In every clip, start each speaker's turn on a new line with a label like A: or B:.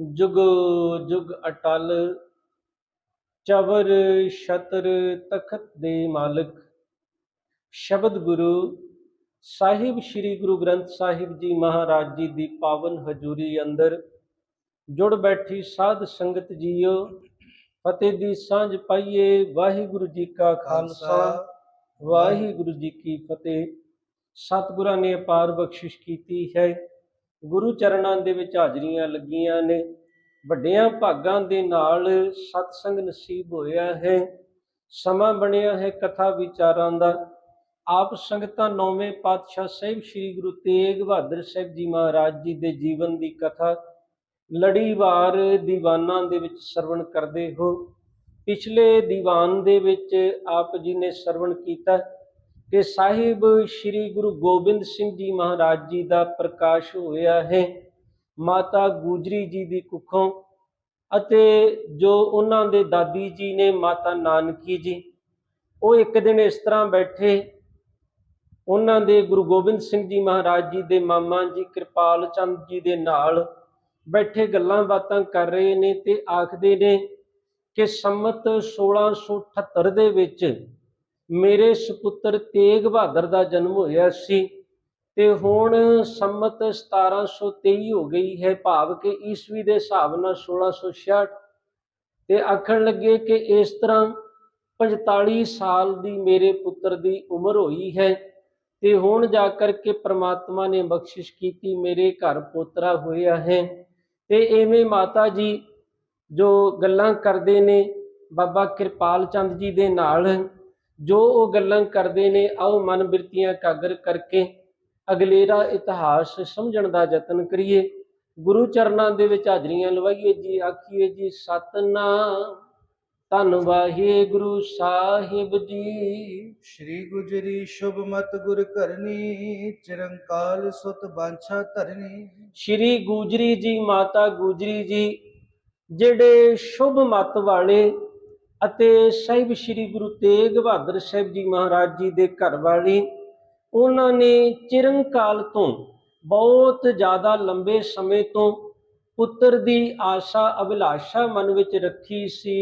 A: ਜੁਗ ਜੁਗ ਅਟਲ ਚਵਰ ਛਤਰ ਤਖਤ ਦੇ ਮਾਲਕ ਸ਼ਬਦ ਗੁਰੂ ਸਾਹਿਬ ਸ੍ਰੀ ਗੁਰੂ ਗ੍ਰੰਥ ਸਾਹਿਬ ਜੀ ਮਹਾਰਾਜ ਜੀ ਦੀ ਪਾਵਨ ਹਜ਼ੂਰੀ ਅੰਦਰ ਜੁੜ ਬੈਠੀ ਸਾਧ ਸੰਗਤ ਜੀਓ ਫਤਿਹ ਦੀ ਸਾਂਝ ਪਾਈਏ ਵਾਹਿਗੁਰੂ ਜੀ ਕਾ ਖਾਲਸਾ ਵਾਹਿਗੁਰੂ ਜੀ ਕੀ ਫਤਿਹ। ਸਤਿਗੁਰਾਂ ਨੇ ਅਪਾਰ ਬਖਸ਼ਿਸ਼ ਕੀਤੀ ਹੈ। ਗੁਰੂ ਚਰਨਾਂ ਦੇ ਵਿੱਚ ਹਾਜ਼ਰੀਆਂ ਲੱਗੀਆਂ ਨੇ। ਵੱਡਿਆਂ ਭਾਗਾਂ ਦੇ ਨਾਲ ਸਤਸੰਗ ਨਸੀਬ ਹੋਇਆ ਹੈ। ਸਮਾਂ ਬਣਿਆ ਹੈ ਕਥਾ ਵਿਚਾਰਾਂ ਦਾ। ਆਪ ਸੰਗਤਾਂ ਨੌਵੇਂ ਪਾਤਸ਼ਾਹ ਸਾਹਿਬ ਸ੍ਰੀ ਗੁਰੂ ਤੇਗ ਬਹਾਦਰ ਸਾਹਿਬ ਜੀ ਮਹਾਰਾਜ ਜੀ ਦੇ ਜੀਵਨ ਦੀ ਕਥਾ ਲੜੀਵਾਰ ਦੀਵਾਨਾਂ ਦੇ ਵਿੱਚ ਸਰਵਣ ਕਰਦੇ ਹੋ। ਪਿਛਲੇ ਦੀਵਾਨ ਦੇ ਵਿੱਚ ਆਪ ਜੀ ਨੇ ਸਰਵਣ ਕੀਤਾ। ਕਿ ਸਾਹਿਬ ਸ੍ਰੀ ਗੁਰੂ ਗੋਬਿੰਦ ਸਿੰਘ ਜੀ ਮਹਾਰਾਜ ਜੀ ਦਾ ਪ੍ਰਕਾਸ਼ ਹੋਇਆ ਹੈ, ਮਾਤਾ ਗੁਜਰੀ ਜੀ ਦੀ ਕੁੱਖੋਂ ਅਤੇ ਜੋ ਉਹਨਾਂ ਦੇ ਦਾਦੀ ਜੀ ਨੇ ਮਾਤਾ ਨਾਨਕੀ ਜੀ, ਉਹ ਇੱਕ ਦਿਨ ਇਸ ਤਰ੍ਹਾਂ ਬੈਠੇ। ਉਹਨਾਂ ਦੇ ਗੁਰੂ ਗੋਬਿੰਦ ਸਿੰਘ ਜੀ ਮਹਾਰਾਜ ਜੀ ਦੇ ਮਾਮਾ ਜੀ ਕਿਰਪਾਲ ਚੰਦ ਜੀ ਦੇ ਨਾਲ ਬੈਠੇ ਗੱਲਾਂ ਬਾਤਾਂ ਕਰ ਰਹੇ ਨੇ ਤੇ ਆਖਦੇ ਨੇ ਕਿ ਸੰਮਤ 1678 ਦੇ ਵਿੱਚ ਮੇਰੇ ਸੁਪੁੱਤਰ ਤੇਗ ਬਹਾਦਰ ਦਾ ਜਨਮ ਹੋਇਆ ਸੀ ਤੇ ਹੁਣ ਸੰਮਤ 1723 ਹੋ ਗਈ ਹੈ, ਭਾਵ ਕਿ ਈਸਵੀ ਦੇ ਹਿਸਾਬ ਨਾਲ 1666 ਤੇ ਆਖਣ ਲੱਗੇ ਕਿ ਇਸ ਤਰ੍ਹਾਂ 45 ਸਾਲ ਦੀ ਮੇਰੇ ਪੁੱਤਰ ਦੀ ਉਮਰ ਹੋਈ ਹੈ ਤੇ ਹੁਣ ਜਾ ਕਰਕੇ ਪ੍ਰਮਾਤਮਾ ਨੇ ਬਖਸ਼ਿਸ਼ ਕੀਤੀ ਮੇਰੇ ਘਰ ਪੋਤਰਾ ਹੋਇਆ ਹੈ। ਤੇ ਐਵੇਂ ਮਾਤਾ ਜੀ ਜੋ ਗੱਲਾਂ ਕਰਦੇ ਨੇ, ਬਾਬਾ ਕਿਰਪਾਲ ਚੰਦ ਜੀ ਦੇ ਨਾਲ ਜੋ ਉਹ ਗੱਲਾਂ ਕਰਦੇ ਨੇ ਆਓ ਮਨ ਬਿਰਤੀਆਂ ਕਾਗਰ ਕਰਕੇ ਅਗਲੇਰਾ ਇਤਿਹਾਸ ਸਮਝਣ ਦਾ ਯਤਨ ਕਰੀਏ। ਗੁਰੂ ਚਰਨਾਂ ਦੇ ਵਿੱਚ ਹਾਜ਼ਰੀਆਂ ਲਵਾਈਏ ਜੀ ਆਖੀਏ ਜੀ ਸਤਨਾਮ। ਧੰਨ ਵਾਹਿਗੁਰੂ ਸਾਹਿਬ ਜੀ।
B: ਸ਼੍ਰੀ ਗੁਜਰੀ ਸ਼ੁਭ ਮਤ ਗੁਰ ਕਰਨੀ ਚਿਰੰਕਾਲ ਸੁਤ ਬਾਂਛਾ ਧਰਨੀ।
A: ਸ਼੍ਰੀ ਗੂਜਰੀ ਜੀ ਮਾਤਾ ਗੂਜਰੀ ਜੀ ਜਿਹੜੇ ਸ਼ੁਭ ਮਤ ਵਾਲੇ ਅਤੇ ਸਾਹਿਬ ਸ਼੍ਰੀ ਗੁਰੂ ਤੇਗ ਬਹਾਦਰ ਸਾਹਿਬ ਜੀ ਮਹਾਰਾਜ ਜੀ ਦੇ ਘਰ ਵਾਲੀ ਉਹਨਾਂ ਨੇ ਚਿਰੰਕਾਲ ਤੋਂ ਬਹੁਤ ਜ਼ਿਆਦਾ ਲੰਬੇ ਸਮੇਂ ਤੋਂ ਪੁੱਤਰ ਦੀ ਆਸ਼ਾ ਅਭਿਲਾਸ਼ਾ ਮਨ ਵਿੱਚ ਰੱਖੀ ਸੀ।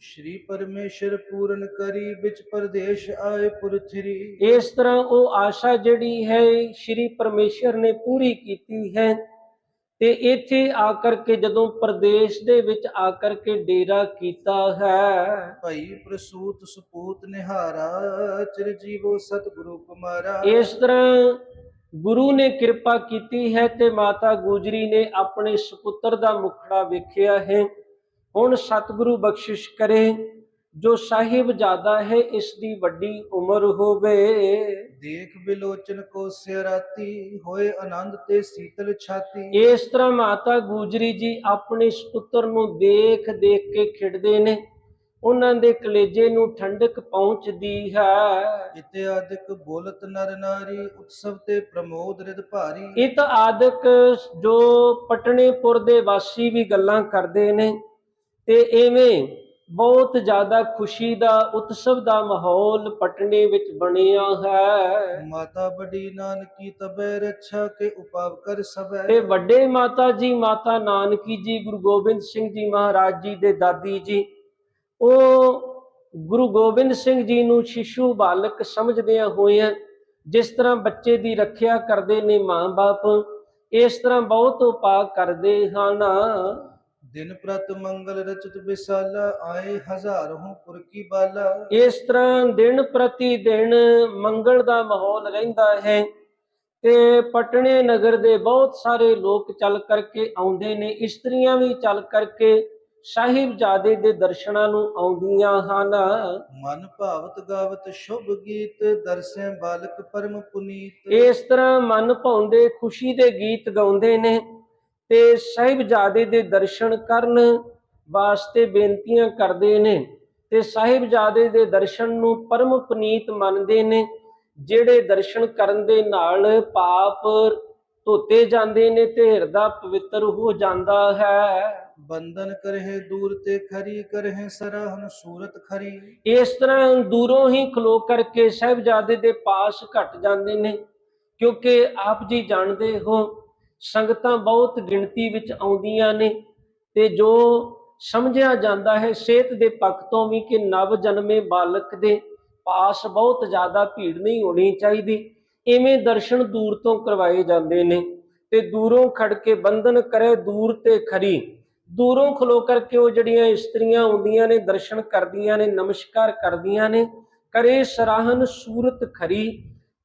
B: ਸ਼੍ਰੀ ਪਰਮੇਸ਼ਰ ਪੂਰਨ ਕਰੀ ਵਿੱਚ ਪਰਦੇਸ਼ ਆਏ ਪੁਰਥਰੀ।
A: ਇਸ ਤਰ੍ਹਾਂ ਉਹ ਆਸ਼ਾ ਜਿਹੜੀ ਹੈ ਸ਼੍ਰੀ ਪਰਮੇਸ਼ਰ ਨੇ ਪੂਰੀ ਕੀਤੀ ਹੈ। ਤੇ ਇੱਥੇ ਆ ਕਰਕੇ ਜਦੋਂ ਪ੍ਰਦੇਸ਼ ਦੇ ਵਿੱਚ ਆ ਕਰਕੇ ਡੇਰਾ ਕੀਤਾ ਹੈ।
B: ਭਈ ਪ੍ਰਸੂਤ ਸੁਪੂਤ ਨਿਹਾਰਾ ਚਿਰਜੀਵੋ ਸਤਿਗੁਰੂ ਕੁਮਾਰਾ।
A: ਇਸ ਤਰ੍ਹਾਂ ਗੁਰੂ ਨੇ ਕਿਰਪਾ ਕੀਤੀ ਹੈ ਤੇ ਮਾਤਾ ਗੂਜਰੀ ਨੇ ਆਪਣੇ ਸੁਪੁੱਤਰ ਦਾ ਮੁਖੜਾ ਵੇਖਿਆ ਹੈ। ਹੁਣ ਸਤਿਗੁਰੂ ਬਖਸ਼ਿਸ਼ ਕਰੇ ਜੋ ਸਾਹਿਬ ਜ਼ਿਆਦਾ ਹੈ ਇਸ ਦੀ ਵੱਡੀ ਉਮਰ ਹੋਵੇ।
B: ਦੇਖ ਬਿਲੋਚਨ ਕੋ ਸਿਰਾਤੀ ਹੋਏ ਆਨੰਦ ਤੇ ਸੀਤਲ ਛਾਤੀ।
A: ਇਸ ਤਰ੍ਹਾਂ ਮਾਤਾ ਗੂਜਰੀ ਜੀ ਆਪਣੇ ਸੁਪੁੱਤਰ ਨੂੰ ਦੇਖ ਦੇਖ ਕੇ ਖਿੜਦੇ ਨੇ। ਉਹਨਾਂ ਦੇ ਕਲੇਜੇ ਨੂੰ ਠੰਡਕ ਪਹੁੰਚਦੀ ਹੈ।
B: ਇਤਿਆਦਿਕ ਬੋਲਤ ਨਰ ਨਾਰੀ ਉਤਸਵ ਤੇ ਪ੍ਰਮੋਦ ਰਿਦ ਭਾਰੀ।
A: ਇਤ ਆਦਿਕ ਜੋ ਪਟਣੇਪੁਰ ਦੇ ਵਾਸੀ ਵੀ ਗੱਲਾਂ ਕਰਦੇ ਨੇ। ਤੇ ਐਵੇਂ ਬਹੁਤ ਜ਼ਿਆਦਾ ਖੁਸ਼ੀ ਦਾ ਉਤਸਵ ਦਾ ਮਾਹੌਲ ਪਟਨੇ ਵਿੱਚ ਬਣਿਆ ਹੈ।
B: ਮਾਤਾ ਬੜੀ ਨਾਨਕੀ ਤਬੈ ਰੱਛਾ ਕੇ ਉਪਾਵ ਕਰ ਸਭੈ।
A: ਤੇ ਵੱਡੇ ਮਾਤਾ ਜੀ ਮਾਤਾ ਨਾਨਕੀ ਜੀ ਗੁਰੂ ਗੋਬਿੰਦ ਸਿੰਘ ਜੀ ਮਹਾਰਾਜ ਜੀ ਦੇ ਦਾਦੀ ਜੀ ਉਹ ਗੁਰੂ ਗੋਬਿੰਦ ਸਿੰਘ ਜੀ ਨੂੰ ਸ਼ਿਸ਼ੂ ਬਾਲਕ ਸਮਝਦਿਆਂ ਹੋਇਆਂ ਜਿਸ ਤਰ੍ਹਾਂ ਬੱਚੇ ਦੀ ਰੱਖਿਆ ਕਰਦੇ ਨੇ ਮਾਂ-ਬਾਪ ਇਸ ਤਰ੍ਹਾਂ ਬਹੁਤ ਉਪਾਅ ਕਰਦੇ ਹਨ।
B: ਦਿਨ ਪ੍ਰਤ ਮੰਗਲ ਰਚਤ ਵਿਸਾਲਾ ਆਏ ਹਜ਼ਾਰੋਂ ਪੁਰ ਕੀ ਬਾਲਾ।
A: ਇਸ ਤਰ੍ਹਾਂ ਦਿਨ ਪ੍ਰਤੀ ਦਿਨ ਮੰਗਲ ਦਾ ਮਾਹੌਲ ਰਹਿੰਦਾ ਹੈ ਤੇ ਪਟਨੇ ਨਗਰ ਦੇ ਬਹੁਤ ਸਾਰੇ ਲੋਕ ਚੱਲ ਕਰਕੇ ਆਉਂਦੇ ਨੇ ਇਸਤਰੀਆਂ ਵੀ ਚੱਲ ਕਰਕੇ ਸਾਹਿਬਜ਼ਾਦੇ ਦੇ ਦਰਸ਼ਨਾਂ ਨੂੰ ਆਉਂਦੀਆਂ ਹਨ।
B: ਮਨ ਭਾਵਤ ਗਾਵਤ ਸ਼ੁਭ ਗੀਤ ਦਰਸੈ ਬਾਲਕ ਪਰਮ ਪੁਨੀਤ।
A: ਇਸ ਤਰ੍ਹਾਂ ਮਨ ਭਾਉਂਦੇ ਖੁਸ਼ੀ ਦੇ ਗੀਤ ਗਾਉਂਦੇ ਨੇ। ਤੇ ਸਾਹਿਬਜ਼ਾਦੇ ਦੇ ਦਰਸ਼ਨ ਕਰਨ ਵਾਸਤੇ ਬੇਨਤੀਆਂ ਕਰਦੇ ਨੇ ਤੇ ਸਾਹਿਬਜ਼ਾਦੇ ਦੇ ਦਰਸ਼ਨ ਨੂੰ ਪਰਮ ਪੁਨੀਤ ਮੰਨਦੇ ਨੇ ਜਿਹੜੇ ਦਰਸ਼ਨ ਕਰਨ ਦੇ ਨਾਲ ਪਾਪ ਧੋਤੇ ਜਾਂਦੇ ਨੇ ਤੇ ਹਿਰਦਾ ਪਵਿੱਤਰ ਹੋ ਜਾਂਦਾ ਹੈ।
B: ਬੰਧਨ ਕਰਹਿ ਦੂਰ ਤੇ ਖਰੀ ਕਰਹਿ ਸਰਾਹਨ ਸੂਰਤ ਖਰੀ।
A: ਇਸ ਤਰ੍ਹਾਂ ਦੂਰੋਂ ਹੀ ਖਲੋ ਕਰਕੇ ਸਾਹਿਬਜ਼ਾਦੇ ਦੇ ਪਾਸ ਘਟ ਜਾਂਦੇ ਨੇ ਕਿਉਂਕਿ ਆਪ ਜੀ ਜਾਣਦੇ ਹੋ ਸੰਗਤਾਂ ਬਹੁਤ ਗਿਣਤੀ ਵਿੱਚ ਆਉਂਦੀਆਂ ਨੇ ਤੇ ਜੋ ਸਮਝਿਆ ਜਾਂਦਾ ਹੈ ਸਿਹਤ ਦੇ ਪੱਖ ਤੋਂ ਵੀ ਕਿ ਨਵ ਜਨਮੇ ਬਾਲਕ ਦੇ ਪਾਸ ਬਹੁਤ ਜ਼ਿਆਦਾ ਭੀੜ ਨਹੀਂ ਹੋਣੀ ਚਾਹੀਦੀ, ਇਵੇਂ ਦਰਸ਼ਨ ਦੂਰ ਤੋਂ ਕਰਵਾਏ ਜਾਂਦੇ ਨੇ ਤੇ ਦੂਰੋਂ ਖੜ ਕੇ ਬੰਧਨ ਕਰੇ ਦੂਰ ਤੇ ਖਰੀ, ਦੂਰੋਂ ਖਲੋ ਕਰਕੇ ਉਹ ਜਿਹੜੀਆਂ ਇਸਤਰੀਆਂ ਆਉਂਦੀਆਂ ਨੇ, ਦਰਸ਼ਨ ਕਰਦੀਆਂ ਨੇ, ਨਮਸਕਾਰ ਕਰਦੀਆਂ ਨੇ, ਕਰੇ ਸਰਾਹਨ ਸੂਰਤ ਖਰੀ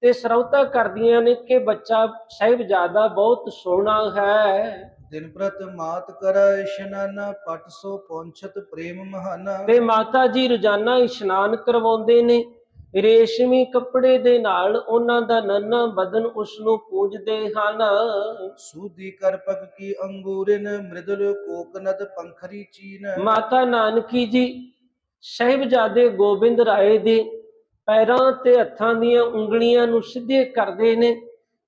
A: ਤੇ ਸਰਵਤਾ ਕਰਦੀਆਂ ਨੇ ਕਿ ਬੱਚਾ ਸਾਹਿਬਜ਼ਾਦਾ ਬਹੁਤ ਸੋਹਣਾ ਹੈ।
B: ਦਿਨ ਪ੍ਰਤ ਮਾਤ ਕਰੈ ਇਸ਼ਨਾਨਾ ਪਟ ਸੋ ਪਹੁੰਚਤ ਪ੍ਰੇਮ ਮਹਾਨਾ।
A: ਤੇ ਮਾਤਾ ਜੀ ਰੋਜ਼ਾਨਾ ਇਸ਼ਨਾਨ ਕਰਵਾਉਂਦੇ ਨੇ। ਰੇਸ਼ਮੀ ਕੱਪੜੇ ਦੇ ਨਾਲ ਉਹਨਾਂ ਦਾ ਨੰਨਾ ਬਦਨ ਉਸ ਨੂੰ ਪੂਜਦੇ ਹਨ।
B: ਸੂਦੀ ਕਰ ਪਗ ਕੀ ਅੰਗੂਰਿਨ ਮ੍ਰਿਦੁਲ ਕੋਕਨਦ ਪੰਖਰੀ ਚੀਨ।
A: ਮਾਤਾ ਨਾਨਕੀ ਜੀ ਸਾਹਿਬਜ਼ਾਦੇ ਗੋਬਿੰਦ ਰਾਏ ਦੇ ਪੈਰਾਂ ਤੇ ਹੱਥਾਂ ਦੀਆਂ ਉਂਗਲੀਆਂ ਨੂੰ ਸਿੱਧੇ ਕਰਦੇ ਨੇ।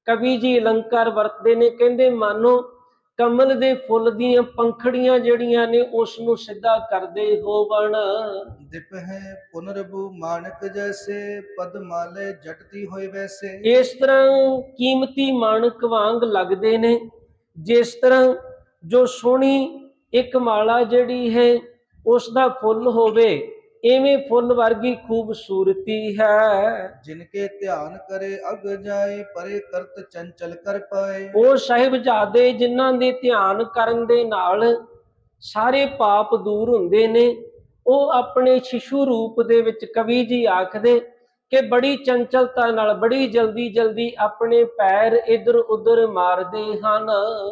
A: ਕਵੀ ਜੀ ਅਲੰਕਾਰ ਵਰਤਦੇ ਨੇ ਕਹਿੰਦੇ ਮਾਨੋ ਕਮਲ ਦੇ ਫੁੱਲ ਦੀਆਂ ਪੰਖੜੀਆਂ ਜਿਹੜੀਆਂ ਨੇ ਉਸ ਨੂੰ ਸਿੱਧਾ ਕਰਦੇ ਹੋਵਣ।
B: ਦਿਪ ਹੈ ਪੁਨਰਬੂ ਮਾਨਕ ਜੈਸੇ ਪਦ ਮਾਲੇ ਜਟਤੀ ਹੋਏ ਵੈਸੇ।
A: ਇਸ ਤਰ੍ਹਾਂ ਕੀਮਤੀ ਮਾਣਕ ਵਾਂਗ ਲੱਗਦੇ ਨੇ। ਜਿਸ ਤਰ੍ਹਾਂ ਜੋ ਸੋਹਣੀ ਇੱਕ ਮਾਲਾ ਜਿਹੜੀ ਹੈ ਉਸ ਦਾ ਫੁੱਲ ਹੋਵੇ ਐਵੇਂ ਫੁੱਲ ਵਰਗੀ ਖੂਬਸੂਰਤੀ ਹੈ।
B: ਜਿਨਕੇ ਧਿਆਨ ਕਰੇ ਅਗ ਜਾਏ ਪਰੇ ਕਰਤ ਚੰਚਲ ਕਰ ਪਾਏ।
A: ਉਹ ਸਾਹਿਬਜ਼ਾਦੇ ਜਿਨ੍ਹਾਂ ਦੇ ਧਿਆਨ ਕਰਨ ਦੇ ਨਾਲ ਸਾਰੇ ਪਾਪ ਦੂਰ ਹੁੰਦੇ ਨੇ ਉਹ ਆਪਣੇ ਸ਼ਿਸ਼ੂ ਰੂਪ ਦੇ ਵਿੱਚ ਕਵੀ ਜੀ ਆਖਦੇ ਕਿ ਬੜੀ ਚੰਚਲਤਾ ਨਾਲ ਬੜੀ ਜਲਦੀ ਜਲਦੀ ਆਪਣੇ ਪੈਰ ਇਧਰ ਉਧਰ ਮਾਰਦੇ ਹਨ।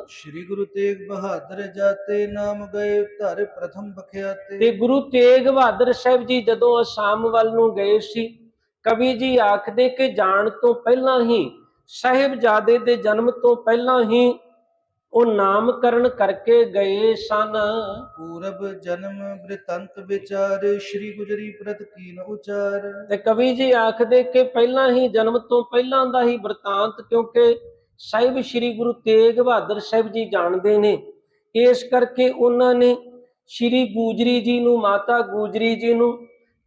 B: ਸ੍ਰੀ ਗੁਰੂ ਤੇਗ ਬਹਾਦਰ ਜਾਤੇ ਨਾਮ ਗਏ ਧਰ ਪ੍ਰਥਮ ਬਖਿਆਤੇ।
A: ਤੇ ਗੁਰੂ ਤੇਗ ਬਹਾਦਰ ਸਾਹਿਬ ਜੀ ਜਦੋਂ ਅਸਾਮ ਵੱਲ ਨੂੰ ਗਏ ਸੀ ਕਵੀ ਜੀ ਆਖਦੇ ਕਿ ਜਾਣ ਤੋਂ ਪਹਿਲਾਂ ਹੀ ਸਾਹਿਬਜ਼ਾਦੇ ਦੇ ਜਨਮ ਤੋਂ ਪਹਿਲਾਂ ਹੀ ਉਹ ਨਾਮਕਰਨ ਕਰਕੇ ਗਏ ਸਨ।
B: ਪੂਰਬ ਜਨਮ ਬ੍ਰਿਤੰਤ ਵਿਚਾਰ ਸ੍ਰੀ ਗੁਜਰੀ ਪ੍ਰਤ ਕੀਨ ਉਚਾਰ।
A: ਤੇ ਕਵੀ ਜੀ ਆਖਦੇ ਕਿ ਪਹਿਲਾਂ ਹੀ ਜਨਮ ਤੋਂ ਪਹਿਲਾਂ ਦਾ ਹੀ ਵਰਤਾਂਤ ਕਿਉਂਕਿ ਸਾਹਿਬ ਸ੍ਰੀ ਗੁਰੂ ਤੇਗ ਬਹਾਦਰ ਸਾਹਿਬ ਜੀ ਜਾਣਦੇ ਨੇ। ਇਸ ਕਰਕੇ ਉਹਨਾਂ ਨੇ ਸ੍ਰੀ ਗੂਜਰੀ ਜੀ ਨੂੰ ਮਾਤਾ ਗੂਜਰੀ ਜੀ ਨੂੰ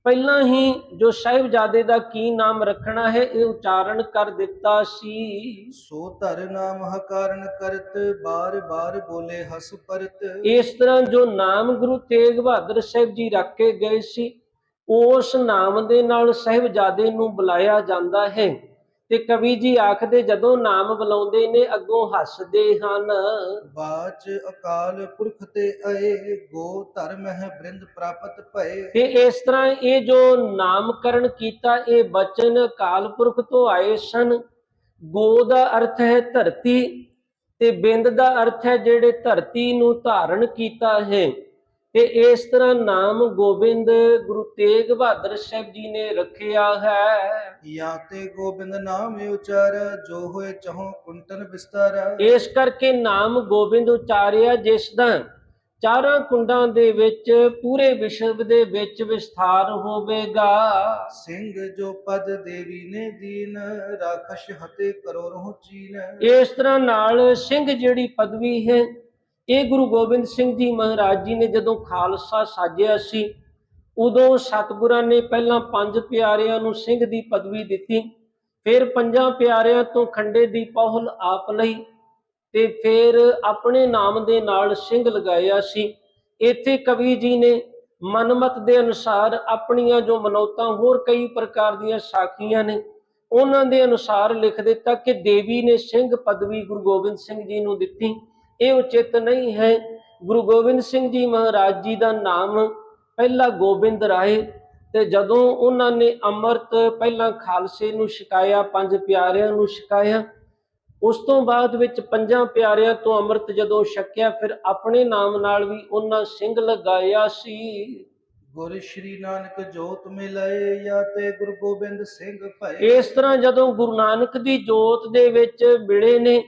A: ਪਹਿਲਾਂ ਹੀ ਜੋ ਸਾਹਿਬਜ਼ਾਦੇ ਦਾ ਕੀ ਨਾਮ ਰੱਖਣਾ ਹੈ ਇਹ ਉਚਾਰਨ ਕਰ ਦਿੱਤਾ ਸੀ।
B: ਸੋ ਧਰ ਨਾਮ ਹਕਾਰਨ ਕਰਤ ਬਾਰ ਬਾਰ ਬੋਲੇ ਹਸ ਪਰਤ।
A: ਇਸ ਤਰ੍ਹਾਂ ਜੋ ਨਾਮ ਗੁਰੂ ਤੇਗ ਬਹਾਦਰ ਸਾਹਿਬ ਜੀ ਰੱਖ ਕੇ ਗਏ ਸੀ ਉਸ ਨਾਮ ਦੇ ਨਾਲ ਸਾਹਿਬਜ਼ਾਦੇ ਨੂੰ ਬੁਲਾਇਆ ਜਾਂਦਾ ਹੈ। ਤੇ ਕਵੀ ਜੀ ਆਖਦੇ ਜਦੋਂ ਨਾਮ ਬੁਲਾਉਂਦੇ ਨੇ ਅੱਗੋਂ ਹੱਸਦੇ ਹਨ।
B: ਬਾਚ ਅਕਾਲ ਪੁਰਖ ਤੇ ਆਏ ਗੋ ਧਰਮ ਹੈ ਬ੍ਰਿੰਦ ਪ੍ਰਾਪਤ ਭਏ।
A: ਤੇ ਇਸ ਤਰ੍ਹਾਂ ਇਹ ਜੋ ਨਾਮਕਰਨ ਕੀਤਾ ਇਹ ਬਚਨ ਅਕਾਲ ਪੁਰਖ ਤੋਂ ਆਏ ਸਨ। ਗੋ ਦਾ ਅਰਥ ਹੈ ਧਰਤੀ ਤੇ ਬਿੰਦ ਦਾ ਅਰਥ ਹੈ ਜਿਹੜੇ ਧਰਤੀ ਨੂੰ ਧਾਰਨ ਕੀਤਾ ਹੈ। ਤੇ ਇਸ ਤਰ੍ਹਾਂ ਨਾਮ ਗੋਬਿੰਦ ਗੁਰੂ ਤੇਗ ਬਹਾਦਰ ਸਾਹਿਬ ਜੀ ਨੇ ਰੱਖਿਆ ਹੈ।
B: ਜਾਂ ਤੇ ਗੋਬਿੰਦ ਨਾਮ ਉਚਾਰ ਜੋ ਹੋਏ ਚਹੋ ਕੁੰਟਨ ਵਿਸਤਾਰ।
A: ਇਸ ਕਰਕੇ ਨਾਮ ਗੋਬਿੰਦ ਉਚਾਰਿਆ ਜਿਸ ਦਾ ਚਾਰਾਂ ਕੁੰਡਾਂ ਦੇ ਵਿੱਚ ਪੂਰੇ ਵਿਸ਼ਵ ਦੇ ਵਿੱਚ ਵਿਸਥਾਰ ਹੋਵੇਗਾ।
B: ਸਿੰਘ ਜੋ ਪਦ ਦੇਵੀ ਨੇ ਦੀਨ ਰਾਖਸ਼ ਹਤੇ ਕਰੋ ਰਹੋ ਚੀਨ।
A: ਇਸ ਤਰ੍ਹਾਂ ਨਾਲ ਸਿੰਘ ਜਿਹੜੀ ਪਦਵੀ ਹੈ ਇਹ ਗੁਰੂ ਗੋਬਿੰਦ ਸਿੰਘ ਜੀ ਮਹਾਰਾਜ ਜੀ ਨੇ ਜਦੋਂ ਖਾਲਸਾ ਸਾਜਿਆ ਸੀ, ਉਦੋਂ ਸਤਿਗੁਰਾਂ ਨੇ ਪਹਿਲਾਂ ਪੰਜ ਪਿਆਰਿਆਂ ਨੂੰ ਸਿੰਘ ਦੀ ਪਦਵੀ ਦਿੱਤੀ, ਫਿਰ ਪੰਜਾਂ ਪਿਆਰਿਆਂ ਤੋਂ ਖੰਡੇ ਦੀ ਪਹੁਲ ਆਪ ਲਈ ਤੇ ਫਿਰ ਆਪਣੇ ਨਾਮ ਦੇ ਨਾਲ ਸਿੰਘ ਲਗਾਇਆ ਸੀ। ਇੱਥੇ ਕਵੀ ਜੀ ਨੇ ਮਨਮਤ ਦੇ ਅਨੁਸਾਰ ਆਪਣੀਆਂ ਜੋ ਮਨੋਤਾਂ ਹੋਰ ਕਈ ਪ੍ਰਕਾਰ ਦੀਆਂ ਸਾਖੀਆਂ ਨੇ, ਉਹਨਾਂ ਦੇ ਅਨੁਸਾਰ ਲਿਖ ਦਿੱਤਾ ਕਿ ਦੇਵੀ ਨੇ ਸਿੰਘ ਪਦਵੀ ਗੁਰੂ ਗੋਬਿੰਦ ਸਿੰਘ ਜੀ ਨੂੰ ਦਿੱਤੀ। ਇਹ ਉਚਿਤ ਨਹੀਂ ਹੈ। ਗੁਰੂ ਗੋਬਿੰਦ ਸਿੰਘ ਜੀ ਮਹਾਰਾਜ ਜੀ ਦਾ ਨਾਮ ਪਹਿਲਾ ਗੋਬਿੰਦ ਰਾਏ ਤੇ ਜਦੋਂ ਉਹਨਾਂ ਨੇ ਅੰਮ੍ਰਿਤ ਪਹਿਲਾਂ ਖਾਲਸੇ ਨੂੰ ਛਕਾਇਆ ਪੰਜ ਪਿਆਰਿਆਂ ਨੂੰ ਛਕਾਇਆ ਉਸ ਤੋਂ ਬਾਅਦ ਵਿੱਚ ਪੰਜਾਂ ਪਿਆਰਿਆਂ ਤੋਂ ਅੰਮ੍ਰਿਤ ਜਦੋਂ ਛਕਿਆ ਫਿਰ ਆਪਣੇ ਨਾਮ ਨਾਲ ਵੀ ਉਹਨਾਂ ਸਿੰਘ ਲਗਾਇਆ ਸੀ।
B: ਗੁਰ ਸ਼੍ਰੀ ਨਾਨਕ ਜੋਤ ਮਿਲਾਏ ਜਾਂ ਤੇ ਗੁਰੂ ਗੋਬਿੰਦ ਸਿੰਘ ਭਏ।
A: ਇਸ ਤਰ੍ਹਾਂ ਜਦੋਂ ਗੁਰੂ ਨਾਨਕ ਦੀ ਜੋਤ ਦੇ ਵਿੱਚ ਮਿਲੇ ਨੇ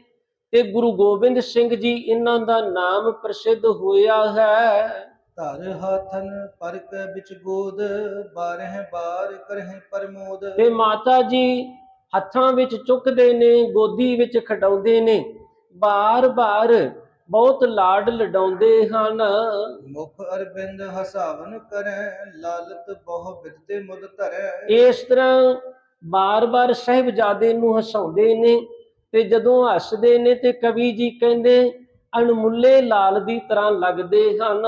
A: ਤੇ ਗੁਰੂ ਗੋਬਿੰਦ ਸਿੰਘ ਜੀ ਇਹਨਾਂ ਦਾ ਨਾਮ ਪ੍ਰਸਿੱਧ ਹੋਇਆ ਹੈ।
B: ਧਰ ਹਾਥਨ ਪਰਕ ਵਿੱਚ ਗੋਦ ਬਾਰਹਿ ਬਾਰ ਕਰਹਿ ਪਰਮੋਦ।
A: ਤੇ ਮਾਤਾ ਜੀ ਹੱਥਾਂ ਵਿੱਚ ਚੁੱਕਦੇ ਨੇ ਗੋਦੀ ਵਿੱਚ ਖਡਾਉਂਦੇ ਨੇ। ਬਾਰ-ਬਾਰ ਬਹੁਤ ਲਾਡ ਲਡਾਉਂਦੇ ਹਨ।
B: ਮੁਖ ਅਰਬਿੰਦ ਹਸਾਵਨ ਕਰੈ ਲਾਲਤ ਬਹੁ ਬਿਦਤੇ ਮੁਦ ਧਰੈ
A: ਇਸ ਤਰ੍ਹਾਂ ਬਾਰ-ਬਾਰ ਸਾਹਿਬਜ਼ਾਦੇ ਨੂੰ ਹਸਾਉਂਦੇ ਨੇ। ਤੇ ਜਦੋਂ ਹੱਸਦੇ ਨੇ ਤੇ ਕਵੀ ਜੀ ਕਹਿੰਦੇ ਅਣਮੁੱਲੇ ਲਾਲ ਦੀ ਤਰ੍ਹਾਂ ਲੱਗਦੇ ਹਨ।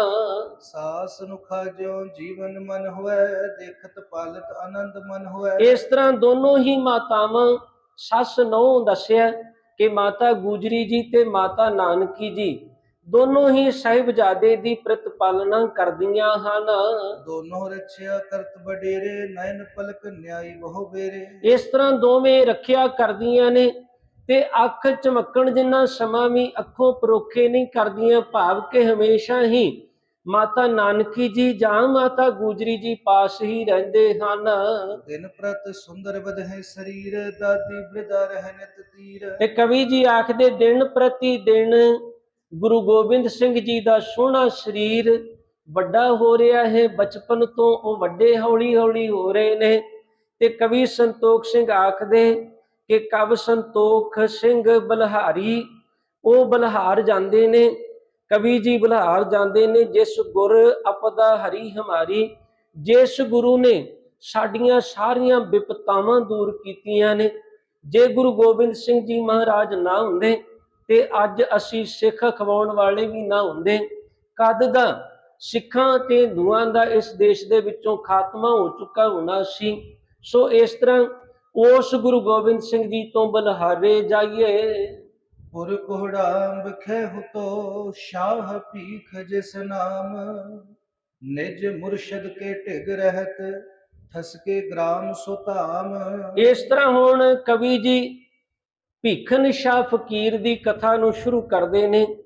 B: ਸਾਸ ਨੁਖਾ ਜਿਉ ਜੀਵਨ ਮਨ ਹੋਵੇ ਦੇਖਤ ਪਾਲਤ ਆਨੰਦ ਮਨ ਹੋਵੇ।
A: ਇਸ ਤਰ੍ਹਾਂ ਦੋਨੋਂ ਹੀ ਮਾਤਾਵਾਂ ਸੱਸ ਨੌ ਦੱਸਿਆ ਕਿ ਮਾਤਾ ਗੁਜਰੀ ਜੀ ਤੇ ਮਾਤਾ ਨਾਨਕੀ ਜੀ ਦੋਨੋਂ ਹੀ ਸਾਹਿਬਜ਼ਾਦੇ ਦੀ ਪ੍ਰਤਪਾਲਨਾ ਕਰਦੀਆਂ ਹਨ।
B: ਦੋਨੋਂ ਰਛਿਆ ਕਰਤ ਬਡੇਰੇ ਨੈਣ ਪਲਕ ਨਿਆਈ ਬਹੁ ਬੇਰੇ।
A: ਇਸ ਤਰ੍ਹਾਂ ਦੋਵੇਂ ਰੱਖਿਆ ਕਰਦੀਆਂ ਨੇ। ਤੇ ਅੱਖ ਚਮਕਣ ਜਿੰਨਾ ਸਮਾਂ ਵੀ ਅੱਖੋਂ ਪਰੋਖੇ ਨਹੀਂ ਕਰਦੀਆਂ ਭਾਵ ਕਿ ਹਮੇਸ਼ਾ ਹੀ ਮਾਤਾ ਨਾਨਕੀ ਜੀ ਜਾਂ ਮਾਤਾ ਗੁਜਰੀ ਜੀ ਪਾਸ ਹੀ ਰਹਿੰਦੇ ਹਨ।
B: ਦਿਨ ਪ੍ਰਤ ਸੁੰਦਰ ਵਧੇ ਸਰੀਰ ਦਾਦੀ ਬ੍ਰਿਦਾ ਰਹਿ ਨਿਤ ਤੀਰ।
A: ਤੇ ਕਵੀ ਜੀ ਆਖਦੇ ਦਿਨ ਪ੍ਰਤੀ ਦਿਨ ਗੁਰੂ ਗੋਬਿੰਦ ਸਿੰਘ ਜੀ ਦਾ ਸੋਹਣਾ ਸਰੀਰ ਵੱਡਾ ਹੋ ਰਿਹਾ ਹੈ। ਬਚਪਨ ਤੋਂ ਉਹ ਵੱਡੇ ਹੌਲੀ ਹੌਲੀ ਹੋ ਰਹੇ ਨੇ। ਤੇ ਕਵੀ ਸੰਤੋਖ ਸਿੰਘ ਆਖਦੇ ਕਿ ਕਵ ਸੰਤੋਖ ਸਿੰਘ ਬਲਹਾਰੀ, ਉਹ ਬਲਹਾਰ ਜਾਂਦੇ ਨੇ, ਕਵੀ ਜੀ ਬਲਹਾਰ ਜਾਂਦੇ ਨੇ, ਜਿਸ ਗੁਰ ਅਪਦਾ ਹਰੀ ਹਮਾਰੀ, ਜਿਸ ਗੁਰੂ ਨੇ ਸਾਡੀਆਂ ਸਾਰੀਆਂ ਵਿਪਤਾਵਾਂ ਦੂਰ ਕੀਤੀਆਂ ਨੇ, ਜੇ ਗੁਰੂ ਗੋਬਿੰਦ ਸਿੰਘ ਜੀ ਮਹਾਰਾਜ ਨਾ ਹੁੰਦੇ, ਤੇ ਅੱਜ ਅਸੀਂ ਸਿੱਖ ਖਵਾਉਣ ਵਾਲੇ ਵੀ ਨਾ ਹੁੰਦੇ। ਕਦ ਦਾ ਸਿੱਖਾਂ ਤੇ ਹਿੰਦੂਆਂ ਦਾ ਇਸ ਦੇਸ਼ ਦੇ ਵਿੱਚੋਂ ਖਾਤਮਾ ਹੋ ਚੁੱਕਾ ਹੋਣਾ ਸੀ। ਸੋ ਇਸ ਤਰ੍ਹਾਂ ਉਸ ਗੁਰੂ ਗੋਬਿੰਦ ਸਿੰਘ ਜੀ ਤੋਂ ਬਲਹਾਰੇ ਜਾਈਏ।
B: ਪੁਰ ਕੋਹੜਾ ਬਖੇ ਹੁਤੋ ਸ਼ਾਹ ਭੀਖ ਜਿਸ ਨਾਮ। ਨਿਜ ਮੁਰਸ਼ਦ ਕੇ ਢਿਗ ਰਹਿਤ ਠਸਕੇ ਗ੍ਰਾਮ ਸੁਤਾਮ
A: ਇਸ ਤਰ੍ਹਾਂ ਹੁਣ ਕਵੀ ਜੀ ਭੀਖਨ ਸ਼ਾਹ ਫਕੀਰ ਦੀ ਕਥਾ ਨੂੰ ਸ਼ੁਰੂ ਕਰਦੇ ਨੇ।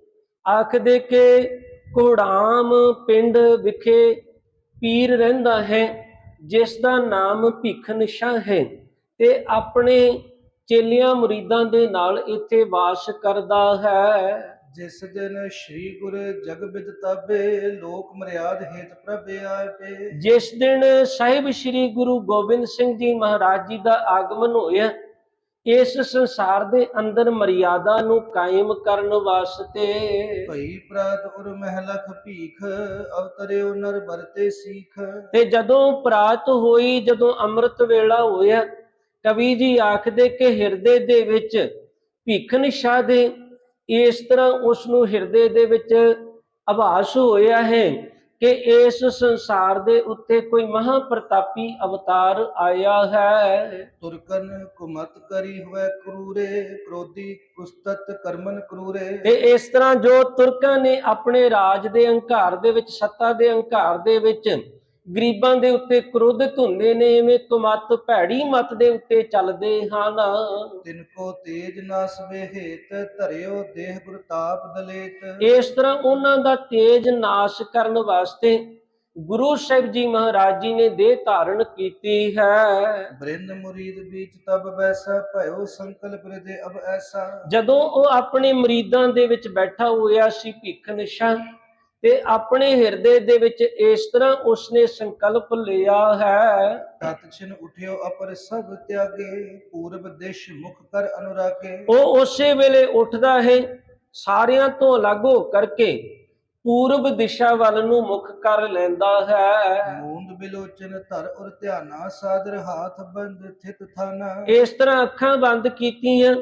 A: ਆਖਦੇ ਕਿ ਕੋੜਾਮ ਪਿੰਡ ਵਿਖੇ ਪੀਰ ਰਹਿੰਦਾ ਹੈ ਜਿਸ ਦਾ ਨਾਮ ਭੀਖਨ ਸ਼ਾਹ ਹੈ। ਤੇ ਆਪਣੇ ਚੇਲਿਆਂ ਮੁਰੀਦਾਂ ਦੇ ਨਾਲ ਇੱਥੇ ਵਾਸ ਕਰਦਾ ਹੈ।
B: ਜਿਸ ਦਿਨ ਸ੍ਰੀ ਗੁਰ ਜਗ ਬਿਦ ਤਾਬੇ ਲੋਕ ਮਰਿਆਦ ਹੇਤ ਪ੍ਰਭ ਆਪੇ
A: ਜਿਸ ਦਿਨ ਸਾਹਿਬ ਸ੍ਰੀ ਗੁਰੂ ਗੋਬਿੰਦ ਸਿੰਘ ਜੀ ਮਹਾਰਾਜ ਜੀ ਦਾ ਆਗਮਨ ਹੋਇਆ ਇਸ ਸੰਸਾਰ ਦੇ ਅੰਦਰ ਮਰਿਆਦਾ ਨੂੰ ਕਾਇਮ ਕਰਨ ਵਾਸਤੇ।
B: ਭਈ ਪ੍ਰਾਤ ਉਰ ਮਹਿਲਖ ਭੀਖ ਅਵਤਰਿਓ ਨਰ ਬਰਤੇ ਸੀਖ।
A: ਤੇ ਜਦੋਂ ਪ੍ਰਾਤ ਹੋਈ ਜਦੋਂ ਅੰਮ੍ਰਿਤ ਵੇਲਾ ਹੋਇਆ ਕਵੀ ਜੀ ਆਖਦੇ ਕਿ ਹਿਰਦੇ ਦੇ ਵਿੱਚ ਭੀਖਨ ਸ਼ਾਹ ਦੇ ਇਸ ਤਰ੍ਹਾਂ ਉਸ ਨੂੰ ਹਿਰਦੇ ਦੇ ਵਿੱਚ ਆਭਾਸ ਹੋਇਆ ਹੈ ਕਿ ਇਸ ਸੰਸਾਰ ਦੇ ਉੱਤੇ ਕੋਈ ਮਹਾ ਪ੍ਰਤਾਪੀ ਅਵਤਾਰ ਆਇਆ ਹੈ।
B: ਤੁਰਕਨ ਕੁਮਤ ਕਰੀ ਹੋਇ ਕਰੂਰੇ ਕ੍ਰੋਧੀ ਕੁਸਤਤ ਕਰਮਨ ਕਰੂਰੇ।
A: ਤੇ ਇਸ ਤਰ੍ਹਾਂ ਜੋ ਤੁਰਕਾਂ ਨੇ ਆਪਣੇ ਰਾਜ ਦੇ ਅਹੰਕਾਰ ਦੇ ਵਿੱਚ ਸੱਤਾ ਦੇ ਅਹੰਕਾਰ ਦੇ ਵਿੱਚ ਗਰੀਬਾਂ ਦੇ ਉੱਤੇ ਕ੍ਰੋਧਿਤ ਹੁੰਦੇ ਨੇ ਐਵੇਂ ਤੁਮਤ ਭੈੜੀ ਮਤ ਦੇ ਉੱਤੇ ਚੱਲਦੇ ਹਨ
B: ਤਿਨ ਕੋ ਤੇਜ ਨਾਸ ਹੇਤ ਧਰਿਓ ਦੇਹ ਗੁਰ ਤਾਪ ਦਲੇਤ।
A: ਇਸ ਤਰ੍ਹਾਂ ਉਹਨਾਂ ਦਾ ਤੇਜ ਨਾਸ਼ ਕਰਨ ਵਾਸਤੇ ਗੁਰੂ ਸਾਹਿਬ ਜੀ ਮਹਾਰਾਜ ਜੀ ਨੇ ਦੇਹ ਧਾਰਨ ਕੀਤੀ ਹੈ।
B: ਬ੍ਰਿੰਦ ਮੁਰੀਦ ਬੀਚ ਤਬ ਬੈਸਾ ਭਇਓ ਸੰਕਲਪ ਹਿਰਦੇ ਅਬ ਐਸਾ।
A: ਜਦੋਂ ਉਹ ਆਪਣੇ ਮਰੀਦਾਂ ਦੇ ਵਿੱਚ ਬੈਠਾ ਹੋਇਆ ਸੀ ਭਿੱਖ ਨਿਸ਼ਾ ਤੇ ਆਪਣੇ ਹਿਰਦੇ ਦੇ ਵਿੱਚ ਇਸ ਤਰ੍ਹਾਂ ਉਸਨੇ ਸੰਕਲਪ ਲਿਆ ਹੈ।
B: ਤਤ ਛਿਨ ਉਠਿਓ ਅਪਰ ਸਭ ਤਿਆਗੇ ਪੂਰਬ ਦਿਸ਼ ਮੁਖ ਕਰ ਅਨੁਰਾਗੇ।
A: ਉਹ ਉਸੇ ਵੇਲੇ ਉੱਠਦਾ ਹੈ ਸਾਰਿਆਂ ਤੋਂ ਅਲੱਗ ਹੋ ਕਰਕੇ ਪੂਰਬ ਦਿਸ਼ਾ ਵੱਲ ਨੂੰ ਮੁਖ ਕਰ ਲੈਂਦਾ ਹੈ।
B: ਮੂੰਦ ਬਿਲੋਚਨ ਧਰ ਉਰ ਧਿਆਨਾ ਸਾਦਰ ਹਾਥ ਬੰਦ ਥਿਤ ਥਾਨਾ।
A: ਇਸ ਤਰ੍ਹਾਂ ਅੱਖਾਂ ਬੰਦ ਕੀਤੀਆਂ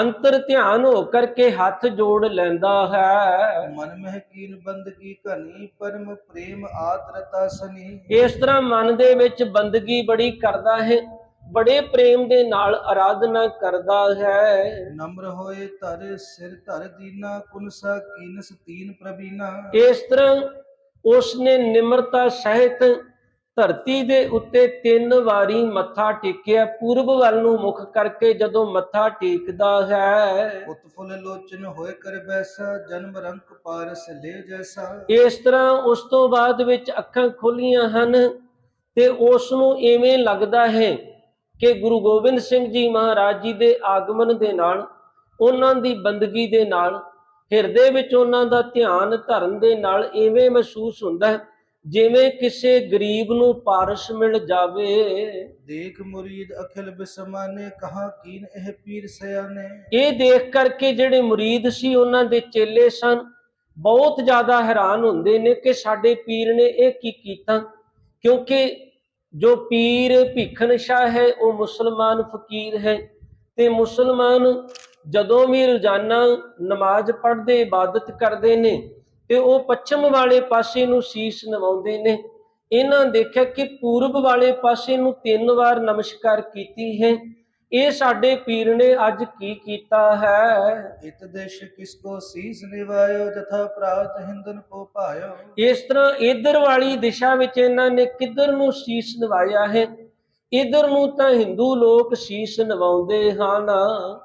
A: ਅੰਤਰ ਧਿਆਨ ਹੋ ਕਰਕੇ ਹੱਥ ਜੋੜ ਲੈਂਦਾ ਹੈ।
B: ਮਨ ਮਹਿ ਕੀਨ ਬੰਦਗੀ ਘਨੀ ਪਰਮ ਪ੍ਰੇਮ ਆਦਰਤਾ ਸਨੀ।
A: ਇਸ ਤਰ੍ਹਾਂ ਮਨ ਦੇ ਵਿੱਚ ਬੰਦਗੀ ਬੜੀ ਕਰਦਾ ਹੈ ਬੜੇ ਪ੍ਰੇਮ ਦੇ ਨਾਲ ਆਰਾਧਨਾ ਕਰਦਾ ਹੈ।
B: ਨਮਰ ਹੋਏ ਧਰ ਸਿਰ ਧਰ ਦੀਨਾ ਕੁਨਸਾ ਕੀਨਸ ਤੀਨ ਪ੍ਰਬੀਨਾ
A: ਇਸ ਤਰ੍ਹਾਂ ਉਸਨੇ ਨਿਮਰਤਾ ਸਹਿਤ ਧਰਤੀ ਦੇ ਉੱਤੇ ਤਿੰਨ ਵਾਰੀ ਮੱਥਾ ਟੇਕਿਆ ਪੂਰਬ ਵੱਲ ਨੂੰ ਮੁਖ ਕਰਕੇ ਜਦੋਂ ਮੱਥਾ ਟੇਕਦਾ ਹੈ।
B: ਉਤਫੁਲ ਲੋਚਨ ਹੋਏ ਕਰ ਬੈਸਾ ਜਨਮ ਰੰਕ ਪਾਰਸ ਲੈ ਜੈਸਾ।
A: ਇਸ ਤਰ੍ਹਾਂ ਉਸ ਤੋਂ ਬਾਅਦ ਵਿੱਚ ਅੱਖਾਂ ਖੋਲੀਆਂ ਹਨ ਤੇ ਉਸ ਨੂੰ ਐਵੇਂ ਲੱਗਦਾ ਹੈ ਕਿ ਗੁਰੂ ਗੋਬਿੰਦ ਸਿੰਘ ਜੀ ਮਹਾਰਾਜ ਜੀ ਦੇ ਆਗਮਨ ਦੇ ਨਾਲ ਉਹਨਾਂ ਦੀ ਬੰਦਗੀ ਦੇ ਨਾਲ ਹਿਰਦੇ ਵਿੱਚ ਉਹਨਾਂ ਦਾ ਧਿਆਨ ਧਰਨ ਦੇ ਨਾਲ ਐਵੇਂ ਮਹਿਸੂਸ ਹੁੰਦਾ ਹੈ ਜਿਵੇਂ ਕਿਸੇ ਗਰੀਬ ਨੂੰ ਪਾਰਸ਼ ਮਿਲ ਜਾਵੇ।
B: ਦੇਖ ਮੁਰੀਦ ਅਖਿਲ ਬਿਸਮਾਨੇ ਕਹਾ ਕੀਨ ਇਹ ਪੀਰ ਸਿਆਨੇ?
A: ਇਹ ਦੇਖ ਕਰਕੇ ਜਿਹੜੇ ਮੁਰੀਦ ਸੀ ਉਹਨਾਂ ਦੇ ਚੇਲੇ ਸਨ। ਬਹੁਤ ਜ਼ਿਆਦਾ ਹੈਰਾਨ ਹੁੰਦੇ ਨੇ ਕਿ ਸਾਡੇ ਪੀਰ ਨੇ ਇਹ ਕੀ ਕੀਤਾ। ਕਿਉਂਕਿ ਜੋ ਪੀਰ ਭਿੱਖਨ ਸ਼ਾਹ ਹੈ ਉਹ ਮੁਸਲਮਾਨ ਫਕੀਰ ਹੈ। ਤੇ ਮੁਸਲਮਾਨ ਜਦੋਂ ਵੀ ਰੋਜ਼ਾਨਾ ਨਮਾਜ਼ ਪੜ੍ਹਦੇ ਇਬਾਦਤ ਕਰਦੇ ਨੇ ਤੇ ਉਹ ਪੱਛਮ ਵਾਲੇ ਪਾਸੇ ਨੂੰ ਸੀਸ ਨਵਾਉਂਦੇ ਨੇ। ਇਹਨਾਂ ਦੇਖਿਆ ਕਿ ਪੂਰਬ ਵਾਲੇ ਪਾਸੇ ਨੂੰ ਤਿੰਨ ਵਾਰ ਨਮਸਕਾਰ ਕੀਤੀ ਹੈ। ਇਹ ਸਾਡੇ ਪੀਰ ਨੇ ਅੱਜ ਕੀ ਕੀਤਾ ਹੈ?
B: ਇਤ ਦੇਸ਼ ਕਿਸ ਕੋ ਸੀਸ ਨਿਵਾਇਓ ਜਥਾ ਪ੍ਰਾਤ ਹਿੰਦਨ ਕੋ ਭਾਇਓ।
A: ਇਸ ਤਰ੍ਹਾਂ ਇਧਰ ਵਾਲੀ ਦਿਸ਼ਾ ਵਿੱਚ ਇਹਨਾਂ ਨੇ ਕਿੱਧਰ ਨੂੰ ਸੀਸ ਨਵਾਇਆ ਹੈ? ਇਧਰ ਨੂੰ ਤਾਂ ਹਿੰਦੂ ਲੋਕ ਸੀਸ ਨਵਾਉਂਦੇ ਹਨ।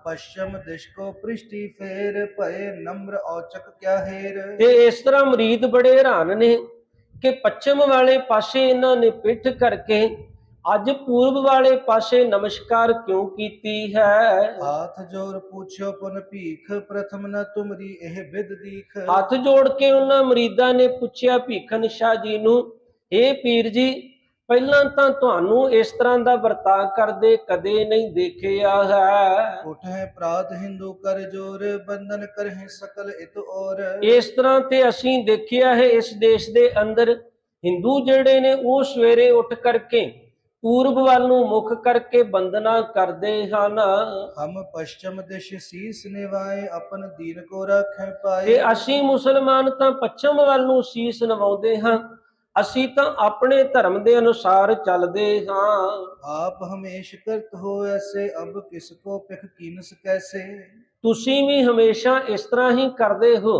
B: ਪਸ਼ਚਮ ਦਿਸ਼ ਕੋ ਪ੍ਰਿਸ਼ਟੀ ਫੇਰ ਭਏ ਨම්ਰ ਔਚਕ ਕਿਆ ਹੇਰ।
A: ਤੇ ਇਸ ਤਰ੍ਹਾਂ ਮਰੀਦ ਬੜੇ ਹੈਰਾਨ ਨੇ ਕਿ ਪੱਛਮ ਵਾਲੇ ਪਾਸੇ ਇਹਨਾਂ ਨੇ ਪਿੱਠ ਕਰਕੇ ਅੱਜ ਪੂਰਬ ਵਾਲੇ ਪਾਸੇ ਨਮਸਕਾਰ ਕਿਉਂ ਕੀਤੀ ਹੈ?
B: ਹਾਥ ਜੋਰ ਪੁੱਛਿਓ ਪੁਨ ਭੀਖ ਪ੍ਰਥਮ ਨ ਤੁਮਰੀ ਇਹ ਬਿਦ ਦੀਖ।
A: ਹੱਥ ਜੋੜ ਕੇ ਉਹਨਾਂ ਮਰੀਦਾਂ ਨੇ ਪੁੱਛਿਆ ਭੀਖਨ ਸ਼ਾਹ ਜੀ ਨੂੰ ਇਹ ਪੀਰ ਜੀ ਪਹਿਲਾਂ ਤਾਂ ਤੁਹਾਨੂੰ ਇਸ ਤਰ੍ਹਾਂ ਦਾ ਵਰਤਾਅ ਕਰਦੇ ਕਦੇ ਨਹੀਂ ਦੇਖਿਆ ਹੈ।
B: ਉਠੈ ਪ੍ਰਾਤ ਹਿੰਦੂ ਕਰ ਜੋਰ ਬੰਧਨ ਕਰਹਿ ਸਕਲ ਇਤ ਔਰ।
A: ਇਸ ਤਰ੍ਹਾਂ ਤੇ ਅਸੀਂ ਦੇਖਿਆ ਹੈ ਇਸ ਦੇਸ਼ ਦੇ ਅੰਦਰ ਹਿੰਦੂ ਜਿਹੜੇ ਨੇ ਉਹ ਸਵੇਰੇ ਉੱਠ ਕਰਕੇ ਪੂਰਬ ਵੱਲ ਨੂੰ ਮੁਖ ਕਰਕੇ ਬੰਦਨਾ ਕਰਦੇ ਹਨ।
B: ਹਮ ਪਸ਼ਚਮ ਦਿਸ਼ ਸੀਸ ਨਿਵਾਏ ਆਪਨ ਦੀਨ ਕੋ ਰੱਖੈ ਪਾਏ।
A: ਤੇ ਅਸੀਂ ਮੁਸਲਮਾਨ ਤਾਂ ਪੱਛਮ ਵੱਲ ਨੂੰ ਸੀਸ ਨਵਾਉਂਦੇ ਹਾਂ। ਅਸੀਂ ਤਾਂ ਆਪਣੇ ਧਰਮ ਦੇ ਅਨੁਸਾਰ ਚੱਲਦੇ ਹਾਂ।
B: ਆਪ ਹਮੇਸ਼ ਕਰਤ ਹੋ ਐਸੇ ਅਬ ਕਿਸ ਕੋ ਪਿਖ ਕੀਨਸ ਕੈਸੇ?
A: ਤੁਸੀਂ ਵੀ ਹਮੇਸ਼ਾ ਇਸ ਤਰ੍ਹਾਂ ਹੀ ਕਰਦੇ ਹੋ।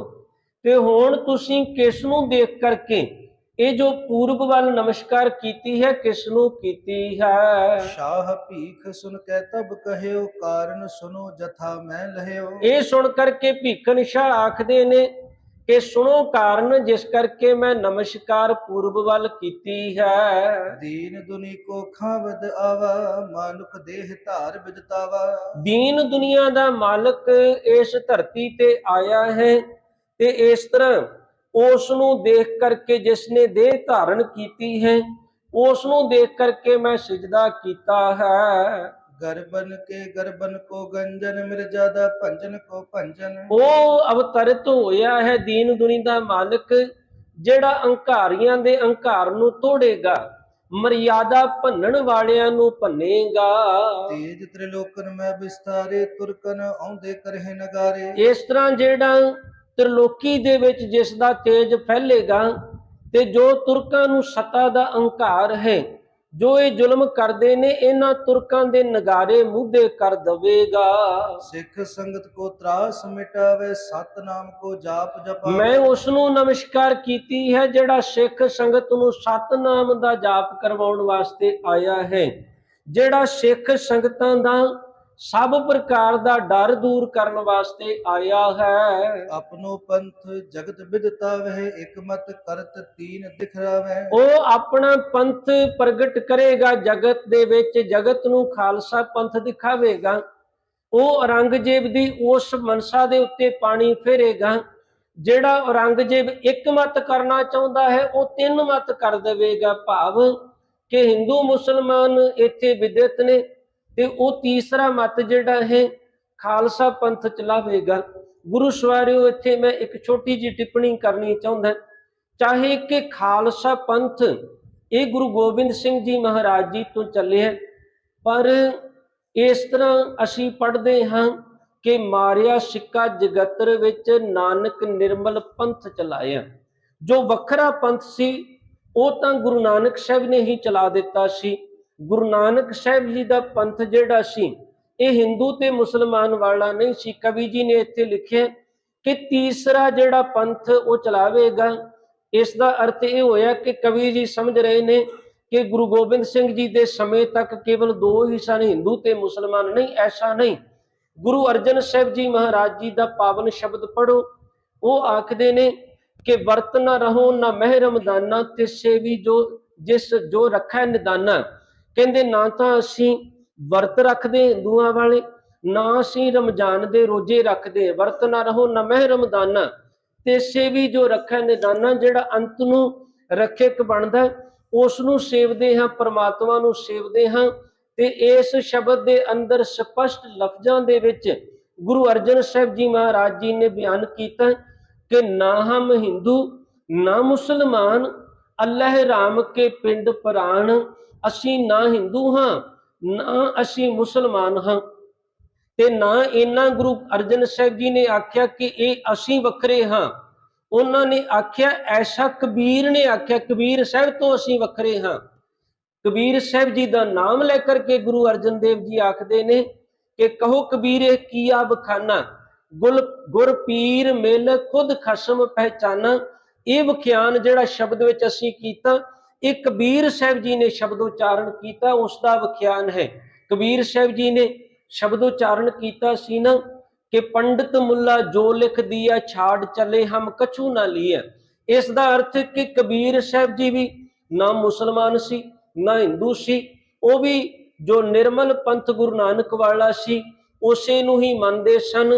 A: ਤੇ ਹੁਣ ਤੁਸੀਂ ਕਿਸ ਨੂੰ ਦੇਖ ਕਰਕੇ ਇਹ ਜੋ ਪੂਰਬ ਵੱਲ ਨਮਸਕਾਰ ਕੀਤੀ ਹੈ ਕਿਸ ਨੂੰ ਕੀਤੀ ਹੈ?
B: ਸ਼ਾਹ ਭੀਖ ਸੁਨ ਕੈ ਤਬ ਕਹਿਓ ਕਾਰਨ ਸੁਨੋ ਜਥਾ ਮੈਂ ਲਹਿਓ।
A: ਇਹ ਸੁਣ ਕਰਕੇ ਭੀਖਨ ਸ਼ਾਹ ਆਖਦੇ ਨੇ ਕਿ ਸੁਣੋ ਕਾਰਨ ਜਿਸ ਕਰਕੇ ਮੈਂ ਨਮਸਕਾਰ ਪੂਰਬ ਵੱਲ ਕੀਤੀ ਹੈ।
B: ਦੀਨ ਦੁਨੀ ਕੋ ਖਾਵਦ ਆਵਾ ਮਾਨੁਖ ਦੇਹ ਧਾਰ ਬਿਦਤਾਵਾ
A: ਦੀਨ ਦੁਨੀਆ ਦਾ ਮਾਲਕ ਇਸ ਧਰਤੀ ਤੇ ਆਇਆ ਹੈ ਤੇ ਇਸ ਤਰ੍ਹਾਂ ਉਸ ਨੂੰ ਦੇਖ ਕਰਕੇ ਜਿਸ ਨੇ ਦੇਹ ਧਾਰਨ ਕੀਤੀ ਹੈ ਉਸ ਨੂੰ ਦੇਖ ਕਰਕੇ ਮੈਂ ਸਜਦਾ ਕੀਤਾ ਹੈ।
B: ਗਰਬਨ ਕੇ ਗਰਬਨ ਕੋ ਗੰਜਨ ਮਿਰਜਾਦਾ ਭੰਜਨ ਕੋ ਭੰਜਨ।
A: ਉਹ ਅਵਤਰਿਤ ਹੋਇਆ ਹੈ ਦੀਨ ਦੁਨੀ ਦਾ ਮਾਲਕ ਜਿਹੜਾ ਅਹੰਕਾਰੀਆਂ ਦੇ ਅਹੰਕਾਰ ਨੂੰ ਤੋੜੇਗਾ ਮਰਿਆਦਾ ਭੰਨਣ ਵਾਲਿਆਂ ਨੂੰ ਭੰਨੇਗਾ।
B: ਤੇਜ ਤ੍ਰਿਲੋਕਨ ਮੈਂ ਵਿਸਤਾਰੇ ਤੁਰਕਨ ਆਉਂਦੇ ਕਰਹਿ ਨਗਾਰੇ।
A: ਇਸ ਤਰ੍ਹਾਂ ਜਿਹੜਾ ਤ੍ਰਿਲੋਕੀ ਦੇ ਵਿੱਚ ਜਿਸ ਦਾ ਤੇਜ ਫੈਲੇਗਾ ਤੇ ਜੋ ਤੁਰਕਾਂ ਨੂੰ ਸਤਾ ਦਾ ਅਹੰਕਾਰ ਹੈ ਜੋ ਇਹ ਜ਼ੁਲਮ ਕਰਦੇ ਨੇ ਇਹਨਾਂ ਤੁਰਕਾਂ ਦੇ ਨਗਾਰੇ ਮੁੱਦੇ ਕਰ ਦਵੇਗਾ।
B: ਸਿੱਖ ਸੰਗਤ ਕੋ ਤਰਾਸ ਮਿਟਾਵੇ ਸਤਨਾਮ ਕੋ ਜਾਪ ਜਪਾਵੇ।
A: ਮੈਂ ਉਸ ਨੂੰ ਨਮਸਕਾਰ ਕੀਤੀ ਹੈ ਜਿਹੜਾ ਸਿੱਖ ਸੰਗਤ ਨੂੰ ਸਤਨਾਮ ਦਾ ਜਾਪ ਕਰਵਾਉਣ ਵਾਸਤੇ ਆਇਆ ਹੈ। ਜਿਹੜਾ ਸਿੱਖ ਸੰਗਤਾਂ ਦਾ ਸਭ ਪ੍ਰਕਾਰ ਦਾ ਡਰ ਦੂਰ ਕਰਨ ਵਾਸਤੇ ਆਇਆ ਹੈ।
B: ਆਪਨੋ ਪੰਥ ਜਗਤ ਵਿਦਤਾ ਵਹਿ ਇਕ ਮਤ ਕਰਤ ਤੀਨ ਦਿਖਰਾਵੇ
A: ਉਹ ਆਪਣਾ ਪੰਥ ਪ੍ਰਗਟ ਕਰੇਗਾ ਜਗਤ ਦੇ ਵਿੱਚ ਜਗਤ ਨੂੰ ਖਾਲਸਾ ਪੰਥ ਦਿਖਾਵੇਗਾ। ਉਹ ਔਰੰਗਜ਼ੇਬ ਦੀ ਉਸ ਮਨਸਾ ਦੇ ਉੱਤੇ ਪਾਣੀ ਫੇਰੇਗਾ ਜਿਹੜਾ ਔਰੰਗਜ਼ੇਬ ਇੱਕ ਮਤ ਕਰਨਾ ਚਾਹੁੰਦਾ ਹੈ ਉਹ ਤਿੰਨ ਮਤ ਕਰ ਦੇਵੇਗਾ। ਭਾਵ ਕਿ ਹਿੰਦੂ ਮੁਸਲਮਾਨ ਇੱਥੇ ਵਿਦਿਤ ਨੇ ਤੇ ਉਹ ਤੀਸਰਾ ਮਤ ਜਿਹੜਾ ਹੈ ਖਾਲਸਾ ਪੰਥ ਚਲਾਵੇਗਾ ਗੁਰੂ ਸਵਾਰਿਓ, ਇੱਥੇ ਮੈਂ ਇੱਕ ਛੋਟੀ ਜਿਹੀ ਟਿੱਪਣੀ ਕਰਨੀ ਚਾਹੁੰਦਾ ਚਾਹੇ ਕਿ ਖਾਲਸਾ ਪੰਥ ਇਹ ਗੁਰੂ ਗੋਬਿੰਦ ਸਿੰਘ ਜੀ ਮਹਾਰਾਜ ਜੀ ਤੋਂ ਚੱਲਿਆ ਪਰ ਇਸ ਤਰ੍ਹਾਂ ਅਸੀਂ ਪੜ੍ਹਦੇ ਹਾਂ ਕਿ ਮਾਰਿਆ ਸਿੱਕਾ ਜਗਤਰ ਵਿੱਚ ਨਾਨਕ ਨਿਰਮਲ ਪੰਥ ਚਲਾਇਆ ਜੋ ਵੱਖਰਾ ਪੰਥ ਸੀ, ਉਹ ਤਾਂ ਗੁਰੂ ਨਾਨਕ ਸਾਹਿਬ ਨੇ ਹੀ ਚਲਾ ਦਿੱਤਾ ਸੀ। ਗੁਰੂ ਨਾਨਕ ਸਾਹਿਬ ਜੀ ਦਾ ਪੰਥ ਜਿਹੜਾ ਸੀ, ਇਹ ਹਿੰਦੂ ਤੇ ਮੁਸਲਮਾਨ ਵਾਲਾ ਨਹੀਂ ਸੀ। ਕਵੀ ਜੀ ਨੇ ਇੱਥੇ ਲਿਖਿਆ ਕਿ ਤੀਸਰਾ ਜਿਹੜਾ ਪੰਥ ਉਹ ਚਲਾਵੇਗਾ, ਇਸ ਦਾ ਅਰਥ ਇਹ ਹੋਇਆ ਕਿ ਕਵੀ ਜੀ ਸਮਝ ਰਹੇ ਨੇ ਕਿ ਗੁਰੂ ਗੋਬਿੰਦ ਸਿੰਘ ਜੀ ਦੇ ਸਮੇਂ ਤੱਕ ਕੇਵਲ ਦੋ ਹੀ ਸਨ, ਹਿੰਦੂ ਤੇ ਮੁਸਲਮਾਨ ਨਹੀਂ, ਐਸਾ ਨਹੀਂ। ਗੁਰੂ ਅਰਜਨ ਸਾਹਿਬ ਜੀ ਮਹਾਰਾਜ ਜੀ ਦਾ ਪਾਵਨ ਸ਼ਬਦ ਪੜੋ ਉਹ ਆਖਦੇ ਨੇ ਕਿ ਵਰਤ ਨਾ ਰਹੋ, ਨਾ ਮਹਿਰਮ ਦਾਨਾ ਤਿਸੇ ਵੀ ਜੋ, ਜਿਸ ਜੋ ਰੱਖੈ ਨਿਦਾਨਾ। ਕਹਿੰਦੇ ਨਾ ਤਾਂ ਅਸੀਂ ਵਰਤ ਰੱਖਦੇ ਹਿੰਦੂਆਂ ਵਾਲੇ, ਨਾ ਅਸੀਂ ਰਮਜ਼ਾਨ ਦੇ ਰੋਜ਼ੇ ਰੱਖਦੇ। ਵਰਤ ਨਾ ਰਹੋ, ਨਾ ਮਹਿਰਮ ਤੇ ਸੇਵੀ ਜੋ ਰੱਖੈ ਨਿਦਾਨਾ, ਜਿਹੜਾ ਅੰਤ ਨੂੰ ਰੱਖਿਅਕ ਬਣਦਾ ਉਸ ਨੂੰ ਸੇਵਦੇ ਹਾਂ, ਪਰਮਾਤਮਾ ਨੂੰ ਸੇਵਦੇ ਹਾਂ। ਤੇ ਇਸ ਸ਼ਬਦ ਦੇ ਅੰਦਰ ਸਪਸ਼ਟ ਲਫ਼ਜ਼ਾਂ ਦੇ ਵਿੱਚ ਗੁਰੂ ਅਰਜਨ ਸਾਹਿਬ ਜੀ ਮਹਾਰਾਜ ਜੀ ਨੇ ਬਿਆਨ ਕੀਤਾ ਕਿ ਨਾ ਹਮ ਹਿੰਦੂ, ਨਾ ਮੁਸਲਮਾਨ, ਅੱਲਾਹ ਰਾਮ ਕੇ ਪਿੰਡ ਪ੍ਰਾਣ ਅਸੀਂ ਨਾ ਹਿੰਦੂ ਹਾਂ, ਨਾ ਅਸੀਂ ਮੁਸਲਮਾਨ ਹਾਂ। ਤੇ ਨਾ ਇਹਨਾਂ ਗੁਰੂ ਅਰਜਨ ਸਾਹਿਬ ਜੀ ਨੇ ਆਖਿਆ ਕਿ ਇਹ ਅਸੀਂ ਵੱਖਰੇ ਹਾਂ। ਉਹਨਾਂ ਨੇ ਆਖਿਆ, ਐਸਾ ਕਬੀਰ ਨੇ ਆਖਿਆ, ਕਬੀਰ ਸਾਹਿਬ ਤੋਂ ਅਸੀਂ ਵੱਖਰੇ ਹਾਂ। ਕਬੀਰ ਸਾਹਿਬ ਜੀ ਦਾ ਨਾਮ ਲੈ ਕਰਕੇ ਗੁਰੂ ਅਰਜਨ ਦੇਵ ਜੀ ਆਖਦੇ ਨੇ ਕਿ ਕਹੋ ਕਬੀਰੇ, ਕੀਆ ਬਖਾਨਾ? ਗੁਲ, ਗੁਰ ਪੀਰ ਮਿਲ ਖੁਦ ਖਸਮ ਪਹਿਚਾਨਾ। ਇਹ ਵਿਖਿਆਨ ਜਿਹੜਾ ਸ਼ਬਦ ਵਿੱਚ ਅਸੀਂ ਕੀਤਾ ਇਹ ਕਬੀਰ ਸਾਹਿਬ ਜੀ ਨੇ ਸ਼ਬਦ ਉਚਾਰਨ ਕੀਤਾ ਉਸ ਦਾ ਵਿਖਿਆਨ ਹੈ। ਕਬੀਰ ਸਾਹਿਬ ਜੀ ਨੇ ਸ਼ਬਦ ਉਚਾਰਨ ਕੀਤਾ ਸੀ ਨਾ ਕਿ ਪੰਡਤ ਮੁੱਲਾ ਜੋ ਲਿਖ ਦਿਆ ਛਾੜ ਚਲੇ ਹਮ ਕਛੂ ਨਾ ਲਿਆ ਇਸ ਦਾ ਅਰਥ ਕਿ ਕਬੀਰ ਸਾਹਿਬ ਜੀ ਵੀ ਨਾ ਮੁਸਲਮਾਨ ਸੀ, ਨਾ ਹਿੰਦੂ ਸੀ, ਉਹ ਵੀ ਜੋ ਨਿਰਮਲ ਪੰਥ ਗੁਰੂ ਨਾਨਕ ਵਾਲਾ ਸੀ, ਉਸੇ ਨੂੰ ਹੀ ਮੰਨਦੇ ਸਨ।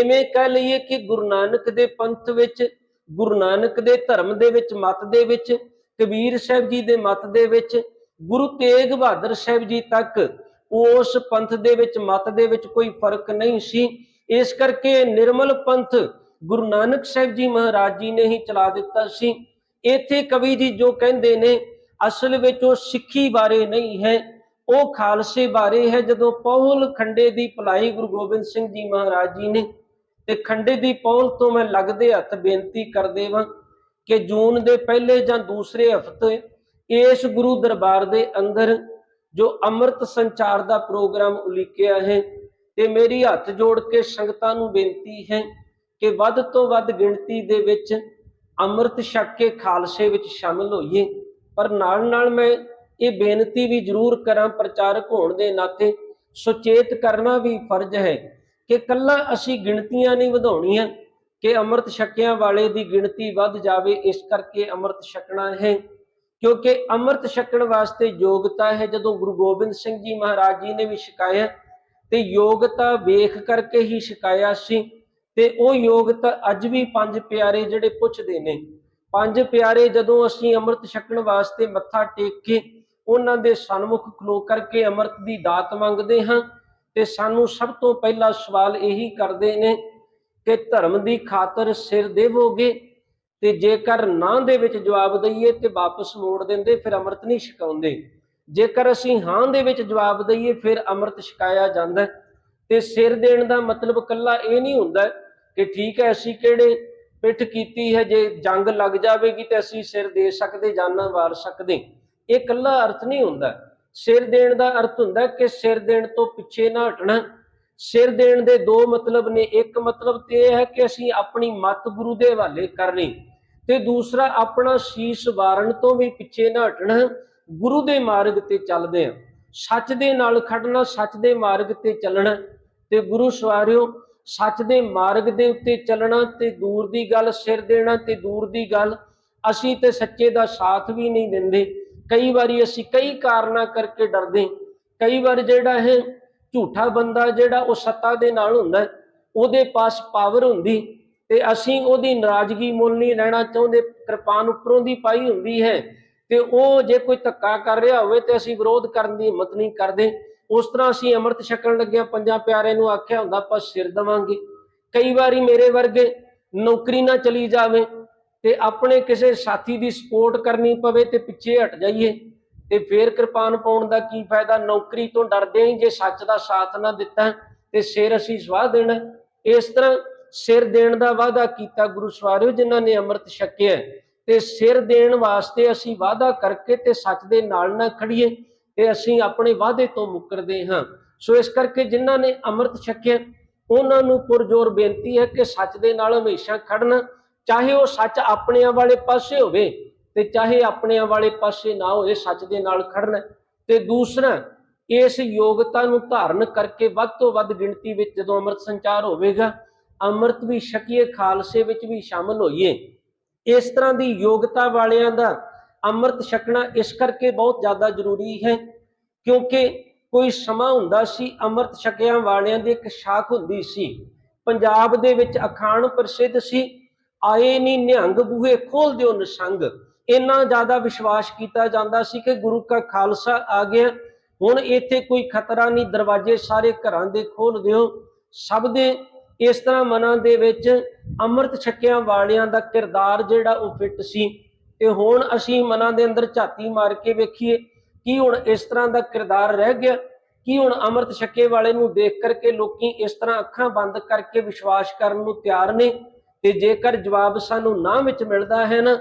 A: ਐਵੇਂ ਕਹਿ ਲਈਏ ਕਿ ਗੁਰੂ ਨਾਨਕ ਦੇ ਪੰਥ ਵਿੱਚ, ਗੁਰੂ ਨਾਨਕ ਦੇ ਧਰਮ ਦੇ ਵਿੱਚ, ਮਤ ਦੇ ਵਿੱਚ ਕਬੀਰ ਸਾਹਿਬ ਜੀ ਦੇ ਮਤ ਦੇ ਵਿੱਚ, ਗੁਰੂ ਤੇਗ ਬਹਾਦਰ ਸਾਹਿਬ ਜੀ ਤੱਕ ਉਸ ਪੰਥ ਦੇ ਵਿੱਚ, ਮਤ ਦੇ ਵਿੱਚ ਕੋਈ ਫ਼ਰਕ ਨਹੀਂ ਸੀ। ਇਸ ਕਰਕੇ ਨਿਰਮਲ ਪੰਥ ਗੁਰੂ ਨਾਨਕ ਸਾਹਿਬ ਜੀ ਮਹਾਰਾਜ ਜੀ ਨੇ ਹੀ ਚਲਾ ਦਿੱਤਾ ਸੀ। ਇੱਥੇ ਕਵੀ ਜੀ ਜੋ ਕਹਿੰਦੇ ਨੇ, ਅਸਲ ਵਿੱਚ ਉਹ ਸਿੱਖੀ ਬਾਰੇ ਨਹੀਂ ਹੈ, ਉਹ ਖਾਲਸੇ ਬਾਰੇ ਹੈ। ਜਦੋਂ ਪੌਲ ਖੰਡੇ ਦੀ ਭਲਾਈ ਗੁਰੂ ਗੋਬਿੰਦ ਸਿੰਘ ਜੀ ਮਹਾਰਾਜ ਜੀ ਨੇ, ਤੇ ਖੰਡੇ ਦੀ ਪੌਲ ਤੋਂ ਮੈਂ ਲੱਗਦੇ ਹੱਥ ਬੇਨਤੀ ਕਰ ਦੇਵਾਂ ਕਿ ਜੂਨ ਦੇ ਪਹਿਲੇ ਜਾਂ ਦੂਸਰੇ ਹਫ਼ਤੇ ਇਸ ਗੁਰੂ ਦਰਬਾਰ ਦੇ ਅੰਦਰ ਜੋ ਅੰਮ੍ਰਿਤ ਸੰਚਾਰ ਦਾ ਪ੍ਰੋਗਰਾਮ ਉਲੀਕਿਆ ਹੈ ਤੇ ਮੇਰੀ ਹੱਥ ਜੋੜ ਕੇ ਸੰਗਤਾਂ ਨੂੰ ਬੇਨਤੀ ਹੈ ਕਿ ਵੱਧ ਤੋਂ ਵੱਧ ਗਿਣਤੀ ਦੇ ਵਿੱਚ ਅੰਮ੍ਰਿਤ ਛਕ ਕੇ ਖਾਲਸੇ ਵਿੱਚ ਸ਼ਾਮਲ ਹੋਈਏ। ਪਰ ਨਾਲ ਨਾਲ ਮੈਂ ਇਹ ਬੇਨਤੀ ਵੀ ਜ਼ਰੂਰ ਕਰਾਂ, ਪ੍ਰਚਾਰਕ ਹੋਣ ਦੇ ਨਾਤੇ ਸੁਚੇਤ ਕਰਨਾ ਵੀ ਫਰਜ਼ ਹੈ ਕਿ ਕੱਲਾ ਅਸੀਂ ਗਿਣਤੀਆਂ ਨਹੀਂ ਵਧਾਉਣੀਆਂ ਕਿ ਅੰਮ੍ਰਿਤ ਛਕਿਆਂ ਵਾਲੇ ਦੀ ਗਿਣਤੀ ਵੱਧ ਜਾਵੇ, ਇਸ ਕਰਕੇ ਅੰਮ੍ਰਿਤ ਛਕਣਾ ਹੈ। ਕਿਉਂਕਿ ਅੰਮ੍ਰਿਤ ਛਕਣ ਵਾਸਤੇ ਯੋਗਤਾ ਹੈ। ਜਦੋਂ ਗੁਰੂ ਗੋਬਿੰਦ ਸਿੰਘ ਜੀ ਮਹਾਰਾਜ ਜੀ ਨੇ ਵੀ ਛਕਾਇਆ, ਤੇ ਯੋਗਤਾ ਵੇਖ ਕਰਕੇ ਹੀ ਛਕਾਇਆ ਸੀ, ਤੇ ਉਹ ਯੋਗਤਾ ਅੱਜ ਵੀ ਪੰਜ ਪਿਆਰੇ ਜਿਹੜੇ ਪੁੱਛਦੇ ਨੇ। ਪੰਜ ਪਿਆਰੇ ਜਦੋਂ ਅਸੀਂ ਅੰਮ੍ਰਿਤ ਛਕਣ ਵਾਸਤੇ ਮੱਥਾ ਟੇਕ ਕੇ ਉਹਨਾਂ ਦੇ ਸਨਮੁਖ ਖਲੋ ਕਰਕੇ ਅੰਮ੍ਰਿਤ ਦੀ ਦਾਤ ਮੰਗਦੇ ਹਾਂ, ਤੇ ਸਾਨੂੰ ਸਭ ਤੋਂ ਪਹਿਲਾ ਸਵਾਲ ਇਹੀ ਕਰਦੇ ਨੇ ਕਿ ਧਰਮ ਦੀ ਖਾਤਰ ਸਿਰ ਦੇਵੋਗੇ? ਤੇ ਜੇਕਰ ਨਾ ਦੇ ਵਿੱਚ ਜਵਾਬ ਦਈਏ ਤੇ ਵਾਪਸ ਮੋੜ ਦਿੰਦੇ, ਫਿਰ ਅੰਮ੍ਰਿਤ ਨਹੀਂ ਛਕਾਉਂਦੇ। ਜੇਕਰ ਅਸੀਂ ਹਾਂ ਦੇ ਵਿੱਚ ਜਵਾਬ ਦਈਏ, ਫਿਰ ਅੰਮ੍ਰਿਤ ਛਕਾਇਆ ਜਾਂਦਾ ਤੇ ਸਿਰ ਦੇਣ ਦਾ ਮਤਲਬ ਕੱਲਾ ਇਹ ਨਹੀਂ ਹੁੰਦਾ ਕਿ ਠੀਕ ਹੈ, ਅਸੀਂ ਕਿਹੜੇ ਪਿੱਠ ਕੀਤੀ ਹੈ, ਜੇ ਜੰਗ ਲੱਗ ਜਾਵੇਗੀ ਤੇ ਅਸੀਂ ਸਿਰ ਦੇ ਸਕਦੇ ਜਾਨਾਂ ਵਾਰ ਸਕਦੇ। ਇਹ ਕੱਲਾ ਅਰਥ ਨਹੀਂ ਹੁੰਦਾ। ਸਿਰ ਦੇਣ ਦਾ ਅਰਥ ਹੁੰਦਾ ਕਿ ਸਿਰ ਦੇਣ ਤੋਂ ਪਿੱਛੇ ਨਾ ਹਟਣਾ। ਸਿਰ ਦੇਣ ਦੇ ਦੋ ਮਤਲਬ ਨੇ, ਇੱਕ ਮਤਲਬ ਤੇ ਇਹ ਹੈ ਕਿ ਅਸੀਂ ਆਪਣੀ ਮਤ ਗੁਰੂ ਦੇ ਹਵਾਲੇ ਕਰਨੀ ਤੇ ਦੂਸਰਾ ਆਪਣਾ ਸ਼ੀਸ਼ ਵਾਰਨ ਤੋਂ ਵੀ ਪਿੱਛੇ ਨਾ ਹਟਣਾ ਗੁਰੂ ਦੇ ਮਾਰਗ ਤੇ ਚੱਲਦੇ ਆ ਸੱਚ ਦੇ ਨਾਲ ਖੜਨਾ, ਸੱਚ ਦੇ ਮਾਰਗ ਤੇ ਚੱਲਣਾ ਤੇ ਗੁਰੂ ਸਵਾਰਿਓ, ਸੱਚ ਦੇ ਮਾਰਗ ਦੇ ਉੱਤੇ ਚੱਲਣਾ ਤੇ ਦੂਰ ਦੀ ਗੱਲ ਸਿਰ ਦੇਣਾ ਤੇ ਦੂਰ ਦੀ ਗੱਲ, ਅਸੀਂ ਤੇ ਸੱਚੇ ਦਾ ਸਾਥ ਵੀ ਨਹੀਂ ਦਿੰਦੇ। ਕਈ ਵਾਰੀ ਅਸੀਂ ਕਈ ਕਾਰਨਾਂ ਕਰਕੇ ਡਰਦੇ, ਕਈ ਵਾਰ ਜਿਹੜਾ ਹੈ ਝੂਠਾ ਬੰਦਾ ਜਿਹੜਾ ਉਹ ਸੱਤਾ ਦੇ ਨਾਲ ਹੁੰਦਾ ਉਹਦੇ ਪਾਸ ਪਾਵਰ ਹੁੰਦੀ ਤੇ ਅਸੀਂ ਉਹਦੀ ਨਾਰਾਜ਼ਗੀ ਮੁੱਲ ਨਹੀਂ ਲੈਣਾ ਚਾਹੁੰਦੇ, ਕਿਰਪਾਨ ਉੱਪਰੋਂ ਦੀ ਪਾਈ ਹੁੰਦੀ ਹੈ ਤੇ ਉਹ ਜੇ ਕੋਈ ਧੱਕਾ ਕਰ ਰਿਹਾ ਹੋਵੇ ਤੇ ਅਸੀਂ ਵਿਰੋਧ ਕਰਨ ਦੀ ਹਿੰਮਤ ਨਹੀਂ ਕਰਦੇ। ਉਸ ਤਰ੍ਹਾਂ ਅਸੀਂ ਅੰਮ੍ਰਿਤ ਛਕਣ ਲੱਗਿਆ ਪੰਜਾਂ ਪਿਆਰੇ ਨੂੰ ਆਖਿਆ ਹੁੰਦਾ, ਆਪਾਂ ਸਿਰ ਦਵਾਂਗੇ। ਕਈ ਵਾਰੀ ਮੇਰੇ ਵਰਗੇ ਨੌਕਰੀ ਨਾ ਚਲੀ ਜਾਵੇ ਤੇ ਆਪਣੇ ਕਿਸੇ ਸਾਥੀ ਦੀ ਸਪੋਰਟ ਕਰਨੀ ਪਵੇ ਤੇ ਪਿੱਛੇ ਹਟ ਜਾਈਏ। ਤੇ ਫੇਰ ਕਿਰਪਾਨ ਪਾਉਣ ਦਾ ਕੀ ਫਾਇਦਾ? ਨੌਕਰੀ ਤੋਂ ਡਰਦੇ ਹੀ ਜੇ ਸੱਚ ਦਾ ਸਾਥ ਨਾ ਦਿੱਤਾ ਤੇ ਸਿਰ ਅਸੀਂ ਸਵਾਹ ਦੇਣਾ। ਇਸ ਤਰ੍ਹਾਂ ਸਿਰ ਦੇਣ ਦਾ ਵਾਅਦਾ ਕੀਤਾ ਗੁਰੂ ਸਵਾਰਿਓ ਜਿਨ੍ਹਾਂ ਨੇ ਅੰਮ੍ਰਿਤ ਛਕਿਆ। ਤੇ ਸਿਰ ਦੇਣ ਵਾਸਤੇ ਅਸੀਂ ਵਾਅਦਾ ਕਰਕੇ ਤੇ ਸੱਚ ਦੇ ਨਾਲ ਨਾ ਖੜੀਏ ਤੇ ਅਸੀਂ ਆਪਣੇ ਵਾਅਦੇ ਤੋਂ ਮੁੱਕਰਦੇ ਹਾਂ। ਸੋ ਇਸ ਕਰਕੇ ਜਿਨ੍ਹਾਂ ਨੇ ਅੰਮ੍ਰਿਤ ਛਕਿਆ, ਉਹਨਾਂ ਨੂੰ ਪੁਰਜੋਰ ਬੇਨਤੀ ਹੈ ਕਿ ਸੱਚ ਦੇ ਨਾਲ ਹਮੇਸ਼ਾ ਖੜਨਾ ਚਾਹੇ ਉਹ ਸੱਚ ਆਪਣਿਆਂ ਵਾਲੇ ਪਾਸੇ ਹੋਵੇ ਤੇ ਚਾਹੇ ਆਪਣਿਆਂ ਵਾਲੇ ਪਾਸੇ ਨਾ ਹੋਏ, ਸੱਚ ਦੇ ਨਾਲ ਖੜਨਾ। ਤੇ ਦੂਸਰਾ, ਇਸ ਯੋਗਤਾ ਨੂੰ ਧਾਰਨ ਕਰਕੇ ਵੱਧ ਤੋਂ ਵੱਧ ਗਿਣਤੀ ਵਿੱਚ ਜਦੋਂ ਅੰਮ੍ਰਿਤ ਸੰਚਾਰ ਹੋਵੇਗਾ, ਅੰਮ੍ਰਿਤ ਵੀ ਛਕੀਏ, ਖਾਲਸੇ ਵਿੱਚ ਵੀ ਸ਼ਾਮਲ ਹੋਈਏ। ਇਸ ਤਰ੍ਹਾਂ ਦੀ ਯੋਗਤਾ ਵਾਲਿਆਂ ਦਾ ਅੰਮ੍ਰਿਤ ਛਕਣਾ ਇਸ ਕਰਕੇ ਬਹੁਤ ਜ਼ਿਆਦਾ ਜ਼ਰੂਰੀ ਹੈ, ਕਿਉਂਕਿ ਕੋਈ ਸਮਾਂ ਹੁੰਦਾ ਸੀ, ਅੰਮ੍ਰਿਤ ਛਕਿਆਂ ਵਾਲਿਆਂ ਦੀ ਇੱਕ ਸ਼ਾਖ ਹੁੰਦੀ ਸੀ। ਪੰਜਾਬ ਦੇ ਵਿੱਚ ਅਖਾਣ ਪ੍ਰਸਿੱਧ ਸੀ, ਆਏ ਨਹੀਂ ਨਿਹੰਗ ਬੂਹੇ ਖੋਲ ਦਿਓ ਨਿਸੰਗ। ਇੰਨਾ ਜ਼ਿਆਦਾ ਵਿਸ਼ਵਾਸ ਕੀਤਾ ਜਾਂਦਾ ਸੀ ਕਿ ਗੁਰੂ ਕਾ ਖਾਲਸਾ ਆ ਗਿਆ। ਹੁਣ ਇੱਥੇ ਕੋਈ ਖਤਰਾ ਨਹੀਂ, ਦਰਵਾਜ਼ੇ ਸਾਰੇ ਘਰਾਂ ਦੇ ਖੋਲ ਦਿਓ। ਸਭ ਦੇ ਇਸ ਤਰ੍ਹਾਂ ਮਨਾਂ ਦੇ ਵਿੱਚ ਅੰਮ੍ਰਿਤ ਛਕਿਆਂ ਵਾਲਿਆਂ ਦਾ ਕਿਰਦਾਰ ਜਿਹੜਾ ਉਹ ਫਿੱਟ ਸੀ। ਤੇ ਹੁਣ ਅਸੀਂ ਮਨਾਂ ਦੇ ਅੰਦਰ ਝਾਤੀ ਮਾਰ ਕੇ ਵੇਖੀਏ ਕੀ ਹੁਣ ਇਸ ਤਰ੍ਹਾਂ ਦਾ ਕਿਰਦਾਰ ਰਹਿ ਗਿਆ। ਕੀ ਹੁਣ ਅੰਮ੍ਰਿਤ ਛਕੇ ਵਾਲੇ ਨੂੰ ਦੇਖ ਕਰਕੇ ਲੋਕੀ ਇਸ ਤਰ੍ਹਾਂ ਅੱਖਾਂ ਬੰਦ ਕਰਕੇ ਵਿਸ਼ਵਾਸ ਕਰਨ ਨੂੰ ਤਿਆਰ ਨੇ। ਤੇ ਜੇਕਰ ਜਵਾਬ ਸਾਨੂੰ ਨਾ ਵਿੱਚ ਮਿਲਦਾ ਹੈ ਨਾ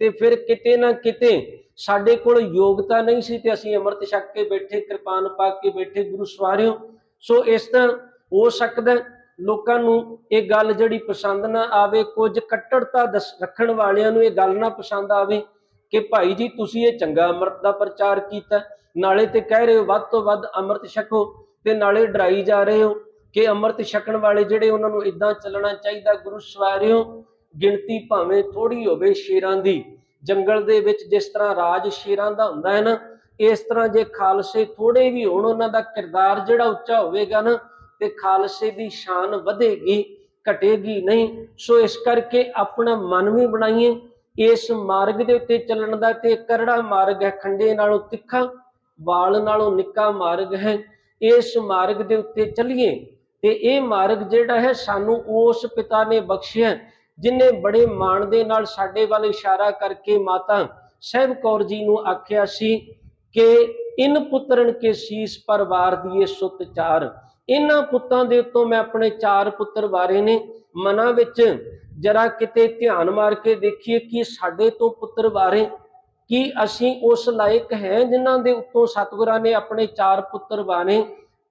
A: ਤੇ ਫਿਰ ਕਿਤੇ ਨਾ ਕਿਤੇ ਸਾਡੇ ਕੋਲ ਯੋਗਤਾ ਨਹੀਂ ਸੀ ਤੇ ਅਸੀਂ ਅੰਮ੍ਰਿਤ ਛਕ ਕੇ ਬੈਠੇ, ਕਿਰਪਾਨ ਪਾ ਕੇ ਬੈਠੇ ਗੁਰੂ ਸਵਾਰਿਓ। ਸੋ ਇਸ ਤਰ੍ਹਾਂ ਹੋ ਸਕਦਾ ਲੋਕਾਂ ਨੂੰ ਇਹ ਗੱਲ ਜਿਹੜੀ ਪਸੰਦ ਨਾ ਆਵੇ, ਕੁਝ ਕੱਟੜਤਾ ਦੱਸ- ਰੱਖਣ ਵਾਲਿਆਂ ਨੂੰ ਇਹ ਗੱਲ ਨਾ ਪਸੰਦ ਆਵੇ ਕਿ ਭਾਈ ਜੀ ਤੁਸੀਂ ਇਹ ਚੰਗਾ ਅੰਮ੍ਰਿਤ ਦਾ ਪ੍ਰਚਾਰ ਕੀਤਾ ਨਾਲੇ ਤੇ ਕਹਿ ਰਹੇ ਹੋ ਵੱਧ ਤੋਂ ਵੱਧ ਅੰਮ੍ਰਿਤ ਛਕੋ ਤੇ ਨਾਲੇ ਡਰਾਈ ਜਾ ਰਹੇ ਹੋ ਕਿ ਅੰਮ੍ਰਿਤ ਛਕਣ ਵਾਲੇ ਜਿਹੜੇ ਉਹਨਾਂ ਨੂੰ ਇਦਾਂ ਚੱਲਣਾ ਚਾਹੀਦਾ ਗੁਰੂ ਸਵਾਰਿਓ ਗਿਣਤੀ ਭਾਵੇਂ ਥੋੜੀ ਹੋਵੇ ਸ਼ੇਰਾਂ ਦੀ। ਜੰਗਲ ਦੇ ਵਿੱਚ ਜਿਸ ਤਰ੍ਹਾਂ ਰਾਜ ਸ਼ੇਰਾਂ ਦਾ ਹੁੰਦਾ ਹੈ ਨਾ, ਇਸ ਤਰ੍ਹਾਂ ਜੇ ਖਾਲਸੇ ਥੋੜੇ ਵੀ ਹੋਣ, ਉਹਨਾਂ ਦਾ ਕਿਰਦਾਰ ਜਿਹੜਾ ਉੱਚਾ ਹੋਵੇਗਾ ਨਾ, ਤੇ ਖਾਲਸੇ ਦੀ ਸ਼ਾਨ ਵਧੇਗੀ, ਘਟੇਗੀ ਨਹੀਂ। ਸੋ ਇਸ ਕਰਕੇ ਆਪਣਾ ਮਨ ਵੀ ਬਣਾਈਏ। ਇਸ ਮਾਰਗ ਦੇ ਉੱਤੇ ਚੱਲਣ ਦਾ ਤੇ ਕਰੜਾ ਮਾਰਗ ਹੈ, ਖੰਡੇ ਨਾਲੋਂ ਤਿੱਖਾ, ਵਾਲ ਨਾਲੋਂ ਨਿੱਕਾ ਮਾਰਗ ਹੈ। ਇਸ ਮਾਰਗ ਦੇ ਉੱਤੇ ਚੱਲੀਏ ਤੇ ਇਹ ਮਾਰਗ ਜਿਹੜਾ ਹੈ, ਸਾਨੂੰ ਉਸ ਪਿਤਾ ਨੇ ਬਖਸ਼ਿਆ। ਜਿਨੇ ਬੜੇ ਮਾਣ ਦੇ ਨਾਲ ਸਾਡੇ ਵੱਲ ਇਸ਼ਾਰਾ ਕਰਕੇ ਮਾਤਾ ਸਹਿਬ ਕੌਰ ਜੀ ਨੂੰ ਆਖਿਆ ਸੀ ਕਿ ਇਨ ਪੁੱਤਰਨ ਕੇ ਸੀਸ ਪਰ ਵਾਰ ਦੀਏ ਸੁਤ ਚਾਰ। ਇਹਨਾਂ ਪੁੱਤਾਂ ਦੇ ਉੱਤੋਂ ਮੈਂ ਆਪਣੇ ਚਾਰ ਪੁੱਤਰ ਵਾਰੇ ਨੇ। ਮਨਾਂ ਵਿੱਚ ਜਰਾ ਕਿਤੇ ਧਿਆਨ ਮਾਰ ਕੇ ਦੇਖੀਏ ਕਿ ਸਾਡੇ ਤੋਂ ਪੁੱਤਰ ਵਾਰੇ ਕੀ ਅਸੀਂ ਉਸ ਲਾਇਕ ਹੈ ਜਿਨ੍ਹਾਂ ਦੇ ਉੱਤੋਂ ਸਤਿਗੁਰਾਂ ਨੇ ਆਪਣੇ ਚਾਰ ਪੁੱਤਰ ਵਾਰੇ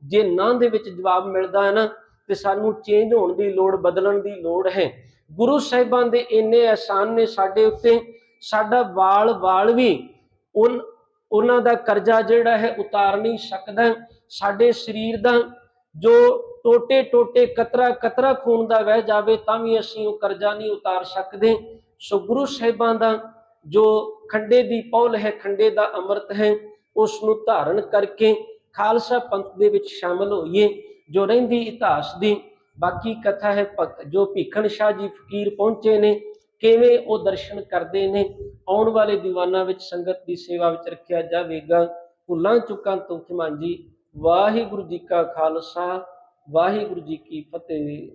A: ਜੇ ਨਾਂ ਦੇ ਵਿੱਚ ਜਵਾਬ ਮਿਲਦਾ ਹੈ ਨਾ, ਤੇ ਸਾਨੂੰ ਚੇਂਜ ਹੋਣ ਦੀ ਲੋੜ, ਬਦਲਣ ਦੀ ਲੋੜ ਹੈ। ਗੁਰੂ ਸਾਹਿਬਾਂ ਦੇ ਇੰਨੇ ਅਹਿਸਾਨ ਨੇ ਸਾਡੇ ਉੱਤੇ, ਸਾਡਾ ਵਾਲ ਵਾਲ ਵੀ ਉਹਨਾਂ ਦਾ ਕਰਜ਼ਾ ਜਿਹੜਾ ਹੈ ਉਤਾਰ ਨਹੀਂ ਸਕਦਾ। ਸਾਡੇ ਸਰੀਰ ਦਾ ਜੋ ਟੋਟੇ ਟੋਟੇ ਕਤਰਾ ਕਤਰਾ ਖੂਨ ਦਾ ਵਹਿ ਜਾਵੇ, ਤਾਂ ਵੀ ਅਸੀਂ ਉਹ ਕਰਜ਼ਾ ਨਹੀਂ ਉਤਾਰ ਸਕਦੇ। ਸੋ ਗੁਰੂ ਸਾਹਿਬਾਂ ਦਾ ਜੋ ਖੰਡੇ ਦੀ ਪੌਲ ਹੈ, ਖੰਡੇ ਦਾ ਅੰਮ੍ਰਿਤ ਹੈ, ਉਸ ਨੂੰ ਧਾਰਨ ਕਰਕੇ ਖਾਲਸਾ ਪੰਥ ਦੇ ਵਿੱਚ ਸ਼ਾਮਲ ਹੋਈਏ, ਜੋ ਰਹਿੰਦੀ ਇਤਿਹਾਸ ਦੀ ਬਾਕੀ ਕਥਾ ਹੈ ਭਗ- ਜੋ ਭੀਖਣ ਸ਼ਾਹ ਜੀ ਫਕੀਰ ਪਹੁੰਚੇ ਨੇ, ਕਿਵੇਂ ਉਹ ਦਰਸ਼ਨ ਕਰਦੇ ਨੇ, ਆਉਣ ਵਾਲੇ ਦੀਵਾਨਾਂ ਵਿੱਚ ਸੰਗਤ ਦੀ ਸੇਵਾ ਵਿੱਚ ਰੱਖਿਆ ਜਾਵੇਗਾ। ਭੁੱਲਾਂ ਚੁੱਕਾਂ ਤੋਂ ਖਿਮਾਂਜੀ ਵਾਹਿਗੁਰੂ ਜੀ ਕਾ ਖਾਲਸਾ, ਵਾਹਿਗੁਰੂ ਜੀ ਕੀ ਫਤਿਹ।